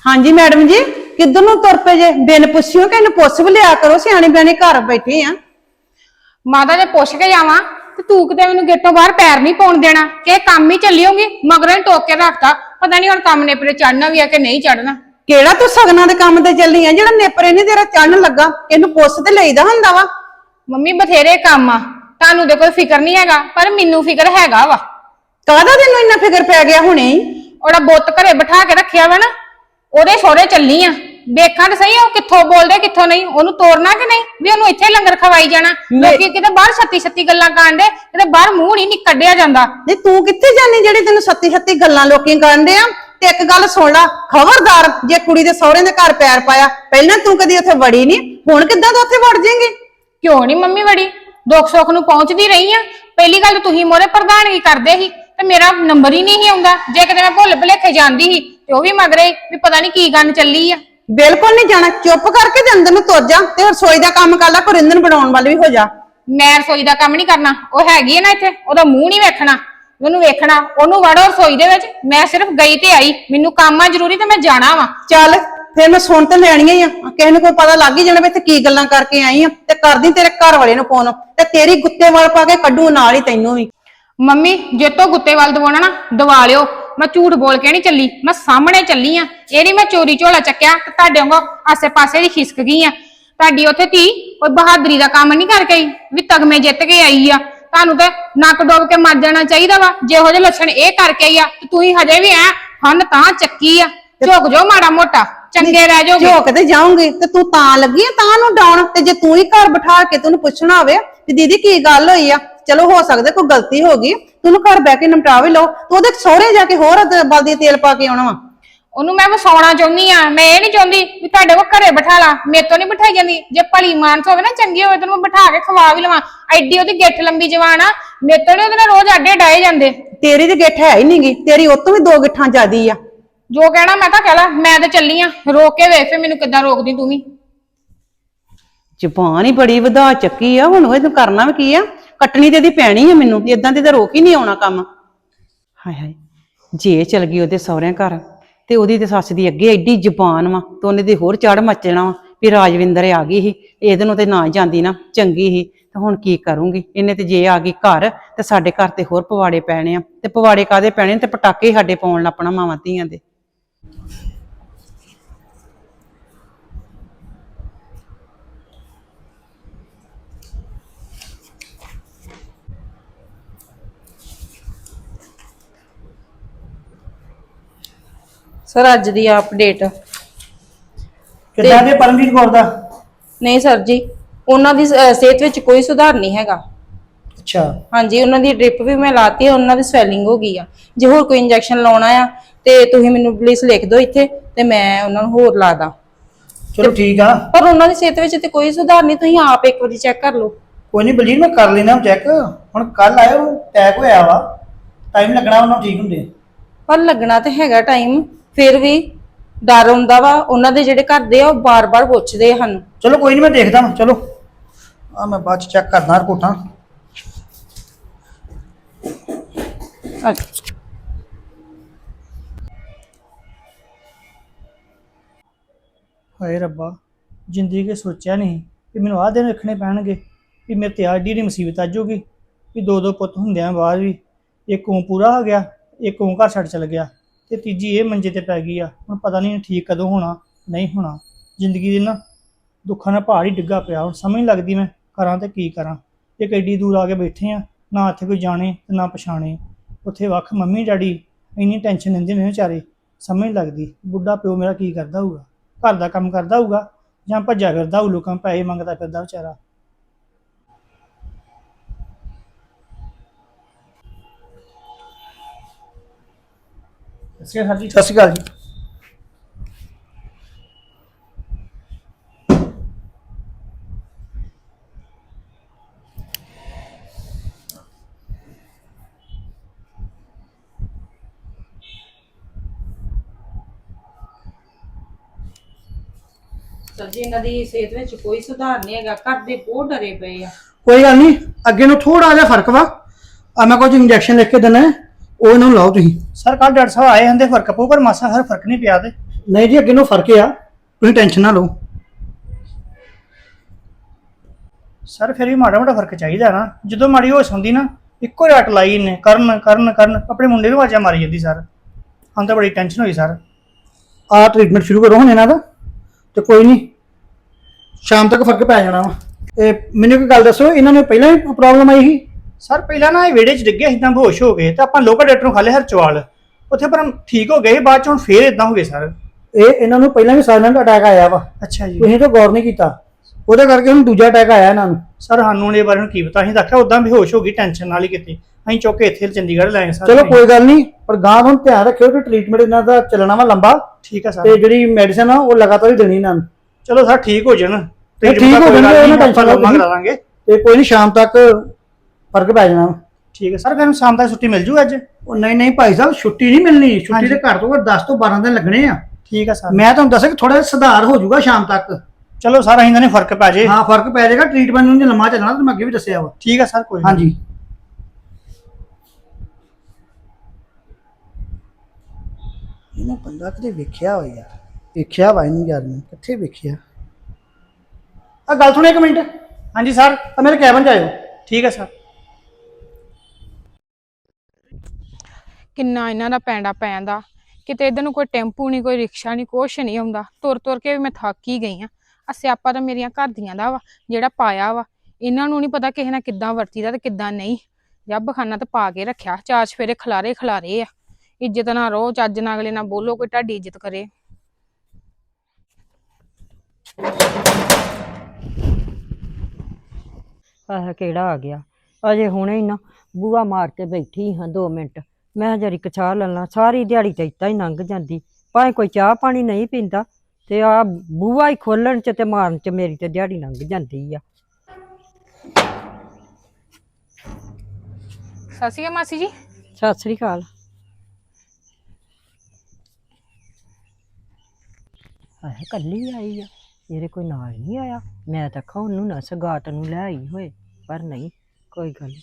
ਹਾਂਜੀ ਮੈਡਮ ਜੀ, ਕਿੱਧਰ ਨੂੰ ਤੁਰ ਪਏ ਜੇ? ਬਿਨ ਪੁੱਛਿਓ ਕਿ ਇਹਨੂੰ ਪੁੱਛ ਵੀ ਲਿਆ ਕਰੋ, ਸਿਆਣੇ ਬਿਆਣੇ ਘਰ ਬੈਠੇ ਆ। ਮਾਤਾ ਜੇ ਪੁੱਛ ਕੇ ਜਾਵਾਂ, ਤੇ ਤੂੰ ਕਿਤੇ ਮੈਨੂੰ ਗੇਟੋਂ ਬਾਹਰ ਪੈਰ ਨਹੀਂ ਪਾਉਣ ਦੇਣਾ? ਕਿ ਇਹ ਕੰਮ ਹੀ ਚੱਲੀ ਹੋਗੀ ਮਗਰੋਂ ਹੀ ਟੋਕ ਕੇ ਰੱਖਤਾ। ਪਤਾ ਨਹੀਂ ਹੁਣ ਕੰਮ ਨੇ ਪਰੇ ਚੜਨਾ ਵੀ ਆ ਕਿ ਨਹੀਂ ਚੜਨਾ ਕਿਹੜਾ ਤੂੰ ਸਗਨਾਂ ਦੇ ਕੰਮ ਤੇ ਚੱਲੀ ਆ? ਜਿਹੜਾ ਨੇਪਰੇ ਨਹੀਂ ਤੇਰਾ ਚੜਨ ਲੱਗਾ ਇਹਨੂੰ ਪੁੱਛ ਤੇ ਲਈਦਾ ਹੁੰਦਾ ਵਾ। ਮੰਮੀ ਬਥੇਰੇ ਕੰਮ ਆ। ਤੁਹਾਨੂੰ ਕੋਈ ਫਿਕਰ ਨਹੀਂ ਹੈਗਾ ਪਰ ਮੈਨੂੰ ਫਿਕਰ ਹੈਗਾ ਵਾ। ਕਾਹਦਾ ਤੈਨੂੰ ਇੰਨਾ ਫਿਕਰ ਪੈ ਗਿਆ ਹੁਣੇ? ਹੀ ਉਹਦਾ ਬੁੱਤ ਘਰੇ ਬਿਠਾ ਕੇ ਰੱਖਿਆ ਵਾ ਨਾ ਉਹਦੇ ਸਹੁਰੇ ਚੱਲੀ ਆ। ਵੇਖਾਂ ਤੇ ਸਹੀ ਉਹ ਕਿੱਥੋਂ ਬੋਲਦੇ ਕਿੱਥੋਂ ਨਹੀਂ ਉਹਨੂੰ ਤੋਰਨਾ ਕਿ ਨਹੀਂ? ਵੀ ਉਹਨੂੰ ਇੱਥੇ ਲੰਗਰ ਖਵਾਈ ਜਾਣਾ। ਲੋਕੀ ਕਿਤੇ ਬਾਹਰ ਛੱਤੀ ਛੱਤੀ ਗੱਲਾਂ ਕਾਂਡੇ ਕਿਤੇ ਬਾਹਰ ਮੂੰਹ ਨਹੀਂ ਕੱਢਿਆ ਜਾਂਦਾ। ਨਹੀਂ ਤੂੰ ਕਿੱਥੇ ਜਾਨੀ ਜਿਹੜੀ ਤੈਨੂੰ ਸੱਤੀ ਸੱਤੀ ਗੱਲਾਂ ਲੋਕੀ ਕਰਦੇ ਆ? ਤੇ ਇੱਕ ਗੱਲ ਸੁਣ ਲੈ ਖਬਰਦਾਰ ਜੇ ਕੁੜੀ ਦੇ ਸਹੁਰੇ ਦੇ ਘਰ ਪੈਰ ਪਾਇਆ ਪਹਿਲਾਂ ਤੂੰ ਕਦੀ ਉੱਥੇ ਵੜੀ ਨਹੀਂ ਹੁਣ ਕਿੱਦਾਂ ਤੂੰ ਉੱਥੇ ਵੜ ਜਾਏਂਗੀ? ਕਿਉਂ ਨਹੀਂ ਮੰਮੀ ਵੜੀ? ਦੁੱਖ ਸੁੱਖ ਨੂੰ ਪਹੁੰਚਦੀ ਰਹੀ ਆ। ਪਹਿਲੀ ਗੱਲ ਤਾਂ ਤੁਸੀਂ ਮੋਰੇ ਪ੍ਰਧਾਨਗੀ ਕਰਦੇ ਸੀ ਤੇ ਮੇਰਾ ਨੰਬਰ ਹੀ ਨਹੀਂ ਆਉਂਦਾ। ਜੇ ਕਿਤੇ ਮੈਂ ਭੁੱਲ ਭੁਲੇਖੇ ਜਾਂਦੀ ਸੀ ਤੇ ਉਹ ਵੀ ਮਗਰੇ ਵੀ ਪਤਾ ਨਹੀਂ ਕੀ ਗੱਲ ਚੱਲੀ ਆ। ਬਿਲਕੁਲ ਨਹੀਂ ਜਾਣਾ ਚੁੱਪ ਕਰਕੇ ਤੇ ਅੰਦਰ ਨੂੰ ਤੁਰ ਜਾ ਤੇ ਰਸੋਈ ਦਾ ਕੰਮ ਕਰ ਲੈ ਕੋਈ ਰਿੰਦਨ ਬਣਾਉਣ ਵਾਲੀ ਵੀ ਹੋ ਜਾ। ਮੈਂ ਰਸੋਈ ਦਾ ਕੰਮ ਨਹੀਂ ਕਰਨਾ ਉਹ ਹੈਗੀ ਹੈ ਨਾ ਇੱਥੇ ਉਹਦਾ ਮੂੰਹ ਨਹੀਂ ਵੇਖਣਾ। ਉਹਨੂੰ ਵੇਖਣਾ ਉਹਨੂੰ ਵੜੋ ਰਸੋਈ ਦੇ ਵਿੱਚ। ਮੈਂ ਸਿਰਫ ਗਈ ਤੇ ਆਈ। ਮੈਨੂੰ ਕੰਮ ਆ ਜ਼ਰੂਰੀ ਤੇ ਮੈਂ ਜਾਣਾ ਵਾ। ਚੱਲ ਫਿਰ ਮੈਂ ਸੁਣ ਤੇ ਲੈਣੀਆਂ ਹੀ ਆ। ਕਿਸੇ ਨੂੰ ਕੋਈ ਪਤਾ ਲੱਗ ਹੀ ਜਾਣਾ ਵੀ ਇੱਥੇ ਕੀ ਗੱਲਾਂ ਕਰਕੇ ਆਈ ਆ। ਤੇ ਕਰਦੀ ਤੇਰੇ ਘਰ ਵਾਲੇ ਨੂੰ ਫੋਨ ਤੇ ਤੇਰੀ ਗੁੱਤੇ ਵਾਲ ਪਾ ਕੇ ਕੱਢੂ ਨਾਲ ਹੀ ਤੈਨੂੰ ਵੀ। ਮੰਮੀ ਜੇ ਤੋਂ ਗੁੱਤੇ ਵੱਲ ਦਵਾਉਣਾ ਨਾ ਦਵਾ ਲਿਓ। ਮੈਂ ਝੂਠ ਬੋਲ ਕੇ ਨਹੀਂ ਚੱਲੀ। ਮੈਂ ਸਾਹਮਣੇ ਚੱਲੀ ਆ। ਇਹ ਨਹੀਂ ਮੈਂ ਚੋਰੀ ਝੋਲਾ ਚੱਕਿਆ ਤੇ ਤੁਹਾਡੇ ਵਾਂਗੂ ਆਸੇ-ਪਾਸੇ ਦੀ ਖਿਸਕ ਗਈ ਆ। ਤੁਹਾਡੀ ਉੱਥੇ ਧੀ ਕੋਈ ਬਹਾਦਰੀ ਦਾ ਕੰਮ ਨਹੀਂ ਕਰਕੇ ਆਈ ਵੀ ਤਗਮੇ ਜਿੱਤ ਕੇ ਆਈ ਆ। ਤੁਹਾਨੂੰ ਤੇ ਨੱਕ ਡੋਬ ਕੇ ਮਰ ਜਾਣਾ ਚਾਹੀਦਾ ਵਾ। ਜਿਹੋ ਜਿਹੇ ਲੱਛਣ ਇਹ ਕਰਕੇ ਆਈ ਆ ਤੇ ਤੁਸੀਂ ਹਜੇ ਵੀ ਐ ਹੰਨ ਤਾਂ ਚੱਕੀ ਆ। ਝੁਕ ਜਾਓ ਮਾੜਾ ਮੋਟਾ ਚੰਗੇ ਰਹਿ ਜਾਓਗੇ। ਝੋਕ ਤੇ ਜਾਉਂਗੀ ਤੇ ਤੂੰ ਤਾਂ ਲੱਗੀ ਆ ਤਾਂ ਨੂੰ ਡਾਉਣ ਤੇ ਜੇ ਤੂੰ ਹੀ ਘਰ ਬਿਠਾ ਕੇ ਤੈਨੂੰ ਪੁੱਛਣਾ ਹੋਵੇ ਕਿ ਦੀਦੀ ਕੀ ਗੱਲ ਹੋਈ ਆ? ਚਲੋ ਹੋ ਸਕਦਾ ਕੋਈ ਗਲਤੀ ਹੋ ਗਈ। ਤੈਨੂੰ ਘਰ ਬਹਿ ਕੇ ਨਿਪਟਾ ਵੀ ਲਓ। ਤੂੰ ਉਹਦੇ ਸਹੁਰੇ ਜਾ ਕੇ ਹੋਰ ਬਲਦੀ ਤੇਲ ਪਾ ਕੇ ਆਉਣਾ ਵਾ। ਉਹਨੂੰ ਮੈਂ ਵਸਾਉਣਾ ਚਾਹੁੰਦੀ ਆ ਮੈਂ ਇਹ ਨਹੀਂ ਚਾਹੁੰਦੀ ਵੀ ਤੁਹਾਡੇ ਕੋਲ ਘਰੇ ਬਿਠਾ ਲਾ ਮੇਰੇ ਤੋਂ ਨਹੀਂ ਬਿਠਾਈ ਜਾਂਦੀ। ਜੇ ਭਲੀ ਮਾਨਸ ਹੋਵੇ ਨਾ ਚੰਗੀ ਹੋਵੇ ਤੈਨੂੰ ਮੈਂ ਬਿਠਾ ਕੇ ਖਵਾ ਵੀ ਲਵਾਂ। ਐਡੀ ਉਹਦੀ ਗਿੱਠ ਲੰਬੀ ਜਵਾਨ ਆ ਮੇਰੇ ਤੋਂ ਨੀ ਉਹਦੇ ਨਾਲ ਰੋਜ਼ ਆਡੇ ਡਾਏ ਜਾਂਦੇ। ਤੇਰੀ ਤੇ ਗਿੱਠ ਹੈ ਹੀ ਨਹੀਂਗੀ ਤੇਰੀ ਉਹ ਤੋਂ ਵੀ ਦੋ ਗਿੱਠਾਂ ਜ਼ਿਆਦੀ ਆ। ਜੋ ਕਹਿਣਾ ਮੈਂ ਤਾਂ ਕਹਿ ਲਾ ਮੈਂ ਤਾਂ ਚੱਲੀ ਆ ਰੋਕ ਕੇ ਵੇਖ ਫੇ ਮੈਨੂੰ ਕਿੱਦਾਂ ਰੋਕਦੀ ਤੂੰ ਵੀ। ਜ਼ਬਾਨ ਹੀ ਬੜੀ ਵਧਾ ਚੱਕੀ ਆ ਹੁਣ ਉਹ ਇਹਨੂੰ ਕਰਨਾ ਵੀ ਕੀ ਆ? ਕੱਟਣੀ ਤੇ ਇਹਦੀ ਪੈਣੀ ਆ ਮੈਨੂੰ ਇਦਾਂ ਤੇ ਤਾਂ ਰੋਕ ਹੀ ਨਹੀਂ ਆਉਣਾ ਕੰਮ। ਹਾਏ ਹਾਏ ਜੇ ਚਲ ਗਈ ਉਹਦੇ ਸਹੁਰਿਆਂ ਘਰ। ਤੇ ਉਹਦੀ ਤੇ ਸੱਸ ਦੀ ਅੱਗੇ ਐਡੀ ਜ਼ਬਾਨ ਵਾ ਤੇ ਉਹਨੇ ਤੇ ਹੋਰ ਚੜ ਮੱਚਣਾ ਵਾ ਵੀ ਰਾਜਵਿੰਦਰ ਆ ਗਈ ਸੀ, ਇਹਦੇ ਨੂੰ ਤੇ ਨਾ ਜਾਂਦੀ ਨਾ, ਚੰਗੀ ਸੀ, ਤੇ ਹੁਣ ਕੀ ਕਰੂੰਗੀ? ਇਹਨੇ ਤੇ ਜੇ ਆ ਗਈ ਘਰ, ਤੇ ਸਾਡੇ ਘਰ ਤੇ ਹੋਰ ਪਵਾੜੇ ਪੈਣੇ ਆ, ਤੇ ਪਵਾੜੇ ਕਾਦੇ ਪੈਣੇ? ਤੇ ਪਟਾਕੇ ਸਾਡੇ ਪਾਉਣ ਲੱਪਣਾ ਮਾਵਾਂ ਧੀਆਂ ਦੇ। ਸਰ ਅੱਜ ਦੀ ਅਪਡੇਟ ਕਿੱਦਾਂ ਦੇ ਪਰਮਜੀਤ ਕੌਰ ਦਾ? ਨਹੀਂ ਸਰ ਜੀ ਉਹਨਾਂ ਦੀ ਅਹ, ਸਿਹਤ ਵਿੱਚ ਕੋਈ ਸੁਧਾਰ ਨਹੀਂ ਹੈਗਾ। ਅੱਛਾ। ਹਾਂਜੀ ਉਹਨਾਂ ਦੀ ਡ੍ਰਿਪ ਵੀ ਮੈਂ ਲਾਤੀ ਹੈ ਉਹਨਾਂ ਦੀ ਸਵੈਲਿੰਗ ਹੋ ਗਈ ਆ। ਜੇ ਹੋਰ ਕੋਈ ਇੰਜੈਕਸ਼ਨ ਲਾਉਣਾ ਆ ਤੇ ਤੁਸੀਂ ਮੈਨੂੰ ਪਲੀਜ਼ ਲਿਖ ਦਿਓ ਇੱਥੇ ਤੇ ਮੈਂ ਉਹਨਾਂ ਨੂੰ ਹੋਰ ਲਾ ਦਾਂ। ਚਲੋ ਠੀਕ ਆ। ਪਰ ਉਹਨਾਂ ਦੀ ਸਿਹਤ ਵਿੱਚ ਤੇ ਕੋਈ ਸੁਧਾਰ ਨਹੀਂ ਤੁਸੀਂ ਆਪ ਇੱਕ ਵਾਰੀ ਚੈੱਕ ਕਰ ਲਓ। ਕੋਈ ਨਹੀਂ ਬਲਜੀਤ ਮੈਂ ਕਰ ਲੈਣਾ ਚੈੱਕ ਹੁਣ ਕੱਲ ਉਹ ਟੈਕ ਹੋਇਆ ਵਾ। ਟਾਈਮ ਲੱਗਣਾ ਉਹਨਾਂ ਨੂੰ ਠੀਕ ਹੁੰਦੇ। ਪਰ ਲੱਗਣਾ ਤੇ ਹੈਗਾ ਟਾਈਮ ਫਿਰ ਵੀ ਡਰ ਹੁੰਦਾ ਵਾ ਉਹਨਾਂ ਦੇ ਜਿਹੜੇ ਘਰ ਦੇ ਆ ਉਹ ਬਾਰ-ਬਾਰ ਪੁੱਛਦੇ ਸਾਨੂੰ ਚਲੋ ਕੋਈ ਨਹੀਂ ਮੈਂ ਦੇਖਦਾ ਵਾਂ, ਚਲੋ। ਆ ਮੈਂ ਬਾਅਦ ਚ ਚੈੱਕ ਕਰਦਾ ਰਿਪੋਰਟਾਂ। ਹਾਏ ਰੱਬਾ ਜ਼ਿੰਦਗੀ ਕੇ ਸੋਚਿਆ ਨਹੀਂ ਕਿ ਮੈਨੂੰ ਆਹ ਦਿਨ ਰੱਖਣੇ ਪੈਣਗੇ ਵੀ ਮੇਰੇ ਤੇ ਆਡੀ ਦੀ ਮੁਸੀਬਤ ਆ ਜਾਊਗੀ ਵੀ ਦੋ ਦੋ ਪੁੱਤ ਹੁੰਦਿਆਂ ਬਾਅਦ ਵੀ ਇੱਕ ਉਹ ਪੂਰਾ ਹੋ ਗਿਆ ਇੱਕ ਉਹ ਘਰ ਛੱਡ ਚਲ ਗਿਆ। ਤੇ ਤੀਜੀ ਇਹ ਮੰਜੇ ਤੇ ਪੈ ਗਈ ਆ। ਹੁਣ ਪਤਾ ਨਹੀਂ ਠੀਕ ਕਦੋਂ ਹੋਣਾ, ਨਹੀਂ ਹੋਣਾ। ਜ਼ਿੰਦਗੀ ਦੇ ਨਾ ਦੁੱਖਾਂ ਨਾਲ ਪਹਾੜ ਹੀ ਡਿੱਗਾ ਪਿਆ। ਹੁਣ ਸਮਝ ਨਹੀਂ ਲੱਗਦੀ ਮੈਂ ਕਰਾਂ ਤੇ ਕੀ ਕਰਾਂ। ਇੱਕ ਐਡੀ ਦੂਰ ਆ ਕੇ ਬੈਠੇ ਆ, ਨਾ ਇੱਥੇ ਕੋਈ ਜਾਣੇ ਤੇ ਨਾ ਪਛਾਣੇ। ਉੱਥੇ ਵੱਖ ਮੰਮੀ ਡੈਡੀ, ਇੰਨੀ ਟੈਨਸ਼ਨ ਲੈਂਦੇ ਨੇ ਵਿਚਾਰੇ। ਸਮਝ ਨਹੀਂ ਲੱਗਦੀ, ਬੁੱਢਾ ਪਿਓ ਮੇਰਾ ਕੀ ਕਰਦਾ ਹੋਊਗਾ? ਘਰ ਦਾ ਕੰਮ ਕਰਦਾ ਹੋਊਗਾ ਜਾਂ ਭੱਜਿਆ ਫਿਰਦਾ ਹੋਊ ਲੋਕਾਂ ਪੈਸੇ ਮੰਗਦਾ ਫਿਰਦਾ ਵਿਚਾਰਾ। ਸਤਿ ਸ਼੍ਰੀ ਅਕਾਲ ਜੀ। ਸਤਿ ਸ਼੍ਰੀ ਅਕਾਲ ਜੀ। ਸਰ ਜੀ ਇਹਨਾਂ ਦੀ ਸਿਹਤ ਵਿੱਚ ਕੋਈ ਸੁਧਾਰ ਨਹੀਂ ਹੈਗਾ। ਘਰ ਦੇ ਬਹੁਤ ਡਰੇ ਪਏ ਆ। ਕੋਈ ਗੱਲ ਨਹੀਂ ਅੱਗੇ ਨੂੰ ਥੋੜਾ ਜਿਹਾ ਫ਼ਰਕ ਵਾ। ਆ ਮੈਂ ਕੁਝ ਇੰਜੈਕਸ਼ਨ ਲਿਖ ਕੇ ਦਿੰਦਾ ਹੈ, ਉਹ ਇਹਨੂੰ ਲਾਓ ਤੁਸੀਂ। ਸਰ ਕੱਲ ਡਾਕਟਰ ਸਾਹਿਬ ਆਏ ਹੰਦੇ ਫ਼ਰਕ ਪਊ ਪਰ ਮਾਸਾ ਹਰ ਫ਼ਰਕ ਨਹੀਂ ਪਿਆ ਤੇ। ਨਹੀਂ ਜੀ ਅੱਗੇ ਨੂੰ ਫ਼ਰਕ ਆ। ਤੁਸੀਂ ਟੈਨਸ਼ਨ ਨਾ ਲਓ। ਸਰ ਫਿਰ ਵੀ ਮਾੜਾ ਮੋਟਾ ਫ਼ਰਕ ਚਾਹੀਦਾ ਨਾ। ਜਦੋਂ ਮਾੜੀ ਹੋਸ਼ ਹੁੰਦੀ ਨਾ ਇੱਕੋ ਰਟ ਲਾਈ ਨੇ ਕਰਨ ਕਰਨ ਕਰਨ ਆਪਣੇ ਮੁੰਡੇ ਨੂੰ ਆਵਾਜ਼ਾਂ ਮਾਰੀ ਜਾਂਦੀ ਸਰ। ਹਾਂ ਤਾਂ ਬੜੀ ਟੈਨਸ਼ਨ ਹੋਈ ਸਰ। ਆ ਟ੍ਰੀਟਮੈਂਟ ਸ਼ੁਰੂ ਕਰੋ ਹੁਣ ਇਹਨਾਂ ਦਾ ਤੇ ਕੋਈ ਨਹੀਂ ਸ਼ਾਮ ਤੱਕ ਫ਼ਰਕ ਪੈ ਜਾਣਾ ਵਾ। ਇਹ ਮੈਨੂੰ ਇੱਕ ਗੱਲ ਦੱਸੋ ਇਹਨਾਂ ਨੂੰ ਪਹਿਲਾਂ ਹੀ ਪ੍ਰੋਬਲਮ ਆਈ ਸੀ? ਸਰ ਪਹਿਲਾਂ ਨਾ ਇਹ ਵਿਹੜੇ 'ਚ ਡਿੱਗੇ ਇਦਾਂ ਬੇਹੋਸ਼ ਹੋ ਗਏ ਤੇ ਆਪਾਂ ਲੋਕਲ ਡਾਕਟਰ ਨੂੰ ਖਾਲੇ ਹਰਚਵਾਲ ਉੱਥੇ ਪਰ ਠੀਕ ਹੋ ਗਏ ਬਾਅਦ 'ਚ ਹੁਣ ਫੇਰ ਇਦਾਂ ਹੋ ਗਏ ਸਰ। ਇਹ ਇਹਨਾਂ ਨੂੰ ਪਹਿਲਾਂ ਵੀ ਸਾਇਲੈਂਟ ਅਟੈਕ ਆਇਆ ਵਾ। ਅੱਛਾ ਜੀ। ਤੁਸੀਂ ਤਾਂ ਗੌਰ ਨਹੀਂ ਕੀਤਾ। ਉਹਦੇ ਕਰਕੇ ਹੁਣ ਦੂਜਾ ਅਟੈਕ ਆਇਆ ਇਹਨਾਂ ਨੂੰ। ਸਰ ਸਾਨੂੰ ਹੁਣ ਇਹ ਬਾਰੇ ਨੂੰ ਕੀ ਪਤਾ? ਅਸੀਂ ਤਾਂ ਆਖਿਆ ਉਦਾਂ ਬੇਹੋਸ਼ ਹੋ ਗਈ ਟੈਨਸ਼ਨ ਨਾਲ ਹੀ ਕਿਤੇ। ਅਸੀਂ ਚੁੱਕ ਕੇ ਇੱਥੇ ਚੰਡੀਗੜ੍ਹ ਲੈ ਆਏ ਸਰ। ਚਲੋ ਕੋਈ ਗੱਲ ਨਹੀਂ ਪਰ ਗਾਂ ਹੁਣ ਧਿਆਨ ਰੱਖਿਓ ਕਿ ਟ੍ਰੀਟਮੈਂਟ ਇਹਨਾਂ ਦਾ ਚੱਲਣਾ ਵਾ ਲੰਬਾ। ਠੀਕ ਹੈ ਸਰ। ਤੇ ਜਿਹੜੀ ਮੈਡੀਸਨ ਆ ਉਹ ਲਗਾਤਾਰ ਹੀ ਦੇਣੀ ਇਹਨਾਂ ਨੂੰ। ਚਲੋ ਸਰ ਠੀਕ ਹੋ ਜਾਣ। ਠੀਕ ਹੋ ਜਾਣਗੇ, ਉਹਨਾਂ। ਕਰਾ ਦਾਂਗੇ ਤੇ ਕੋਈ ਨਹੀਂ ਸ਼ਾਮ ਤੱਕ ਫ਼ਰਕ ਪੈ ਜਾਣਾ। ਠੀਕ ਹੈ ਸਰ ਫਿਰ ਸ਼ਾਮ ਤੱਕ ਛੁੱਟੀ ਮਿਲ ਜੂ ਅੱਜ? ਉਹ ਨਹੀਂ ਨਹੀਂ ਭਾਈ ਸਾਹਿਬ ਛੁੱਟੀ ਨਹੀਂ ਮਿਲਣੀ। ਛੁੱਟੀ ਦੇ ਘੱਟ ਤੋਂ ਘੱਟ 10 ਤੋਂ 12 ਦਿਨ ਲੱਗਣੇ ਆ। ਠੀਕ ਹੈ ਸਰ। ਮੈਂ ਤੁਹਾਨੂੰ ਦੱਸਿਆ ਕਿ ਥੋੜਾ ਜਿਹਾ ਸੁਧਾਰ ਹੋ ਜਾਊਗਾ ਸ਼ਾਮ ਤੱਕ। ਚਲੋ ਸਰ ਅਸੀਂ ਨੇ ਫ਼ਰਕ ਪੈ ਜੇ ਹਾਂ ਫ਼ਰਕ ਪੈ ਜਾਏਗਾ ਟ੍ਰੀਟਮੈਂਟ ਨੂੰ ਜੇ ਲੰਮਾ ਚੱਲਣਾ ਤਾਂ ਮੈਂ ਅੱਗੇ ਵੀ ਦੱਸਿਆ ਵਾ। ਠੀਕ ਹੈ ਸਰ ਕੋਈ। ਹਾਂਜੀ। ਇਹਨੂੰ ਬੰਦਾ ਕਿਤੇ ਵੇਖਿਆ ਹੋਇਆ। ਯਾਰ ਵੇਖਿਆ ਵਾ ਇਹਨੂੰ ਯਾਰ ਨੂੰ। ਕਿੱਥੇ ਵੇਖਿਆ? ਆ ਗੱਲ ਸੁਣੋ ਇੱਕ ਮਿੰਟ। ਹਾਂਜੀ ਸਰ। ਆ ਮੇਰੇ ਕੈਬਨ ਚ ਆਇਓ। ਠੀਕ ਹੈ ਸਰ। ਕਿੰਨਾ ਇਹਨਾਂ ਦਾ ਪੈਂਡਾ ਪੈਂਦਾ। ਕਿਤੇ ਇਧਰ ਨੂੰ ਕੋਈ ਟੈਂਪੂ ਨਹੀਂ, ਕੋਈ ਰਿਕਸ਼ਾ ਨਹੀਂ, ਕੁਛ ਨਹੀਂ ਆਉਂਦਾ ਤੁਰ ਤੁਰ ਕੇ ਵੀ ਮੈਂ ਥੱਕ ਹੀ ਗਈ ਆ ਆ ਸਿਆਪਾ ਤਾਂ ਮੇਰੀਆਂ ਘਰ ਦੀਆਂ ਦਾ ਵਾ, ਜਿਹੜਾ ਪਾਇਆ ਵਾ। ਇਹਨਾਂ ਨੂੰ ਨਹੀਂ ਪਤਾ ਕਿਸੇ ਨਾਲ ਕਿੱਦਾਂ ਵਰਤੀਦਾ ਤੇ ਕਿੱਦਾਂ ਨਹੀਂ। ਜੱਬ ਖਾਨਾ ਤਾਂ ਪਾ ਕੇ ਰੱਖਿਆ, ਚਾਰ ਫੇਰੇ ਖਲਾਰੇ ਖਲਾਰੇ ਆ। ਇੱਜ਼ਤ ਨਾ ਰੋ ਚੱਜ ਨਾ ਅਗਲੇ ਨਾਲ ਬੋਲੋ, ਕੋਈ ਤੁਹਾਡੀ ਇੱਜ਼ਤ ਕਰੇ। ਆਹ ਕਿਹੜਾ ਆ ਗਿਆ? ਅਜੇ ਹੁਣੇ ਹੀ ਨਾ ਬੂਆ ਮਾਰ ਕੇ ਬੈਠੀ ਹਾਂ 2 ਮਿੰਟ। ਮੈਂ ਜਰੀ ਕਚਾ ਲੱਲਾ ਸਾਰੀ ਦਿਹਾੜੀ ਤੇ ਇੱਦਾਂ ਹੀ ਲੰਘ ਜਾਂਦੀ। ਭਾਵੇਂ ਕੋਈ ਚਾਹ ਪਾਣੀ ਨਹੀਂ ਪੀਂਦਾ ਤੇ ਆ ਬੂਆ ਹੀ ਖੋਲਣ ਚ ਤੇ ਮਾਰਨ ਚ ਮੇਰੀ ਤੇ ਦਿਹਾੜੀ ਲੰਘ ਜਾਂਦੀ ਆ। ਸਤਿ ਸ਼੍ਰੀ ਅਕਾਲ ਮਾਸੀ ਜੀ। ਸਤਿ ਸ੍ਰੀ ਅਕਾਲ। ਆਹ ਕੱਲੀ ਆਈ ਆ ਇਹਦੇ ਕੋਈ ਨਾਲ ਨਹੀਂ ਆਇਆ। ਮੈਂ ਤਾਂ ਕਹਾਂ ਉਹਨੂੰ ਨਾ ਸਗਾਟ ਨੂੰ ਲੈ ਆਈ ਹੋਏ ਪਰ ਨਹੀਂ ਕੋਈ ਗੱਲ ਨੀ।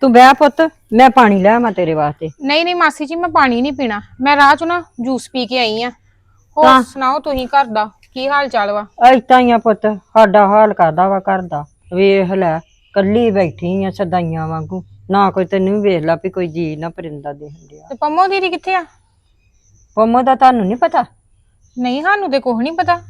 ਤੂੰ ਬਹਿ ਪੁੱਤ ਮੈਂ ਪਾਣੀ ਲੈ ਆਵਾਂ ਤੇਰੇ ਵਾਸਤੇ। ਨਹੀਂ ਨਹੀਂ ਮਾਸੀ ਜੀ ਮੈਂ ਪਾਣੀ ਨਹੀਂ ਪੀਣਾ। ਮੈਂ ਰਾਹ ਚ ਨਾ ਜੂਸ ਪੀ ਕੇ ਆਈ ਆ। ਹੋਰ ਤਾਂ- ਸੁਣਾਓ ਤੁਸੀਂ ਘਰ ਦਾ ਕੀ ਹਾਲ ਚਾਲ ਵਾ ਐਤਾਂ ਹੀ ਆ ਪੁੱਤ ਸਾਡਾ ਹਾਲ ਕਰਦਾ ਵਾ ਘਰ ਦਾ? ਵੇਖ ਲੈ ਕੱਲੀ ਬੈਠੀ ਆ ਸਦਾਈਆਂ ਵਾਂਗੂ। ਨਾ ਕੋਈ ਤੈਨੂੰ ਵੇਖ ਲਾ ਵੀ ਕੋਈ ਜੀ ਨਾ ਪਰਿੰਦਾ ਦੇਖਣ ਡਿਆ। ਤੇ ਪੰਮੋ ਦੀਦੀ ਕਿੱਥੇ ਆ? ਪੰਮੋ ਦਾ ਤੁਹਾਨੂੰ ਨਹੀਂ ਪਤਾ? ਨਹੀਂ ਸਾਨੂੰ ਤੇ ਕੁਝ ਨਹੀਂ ਪਤਾ।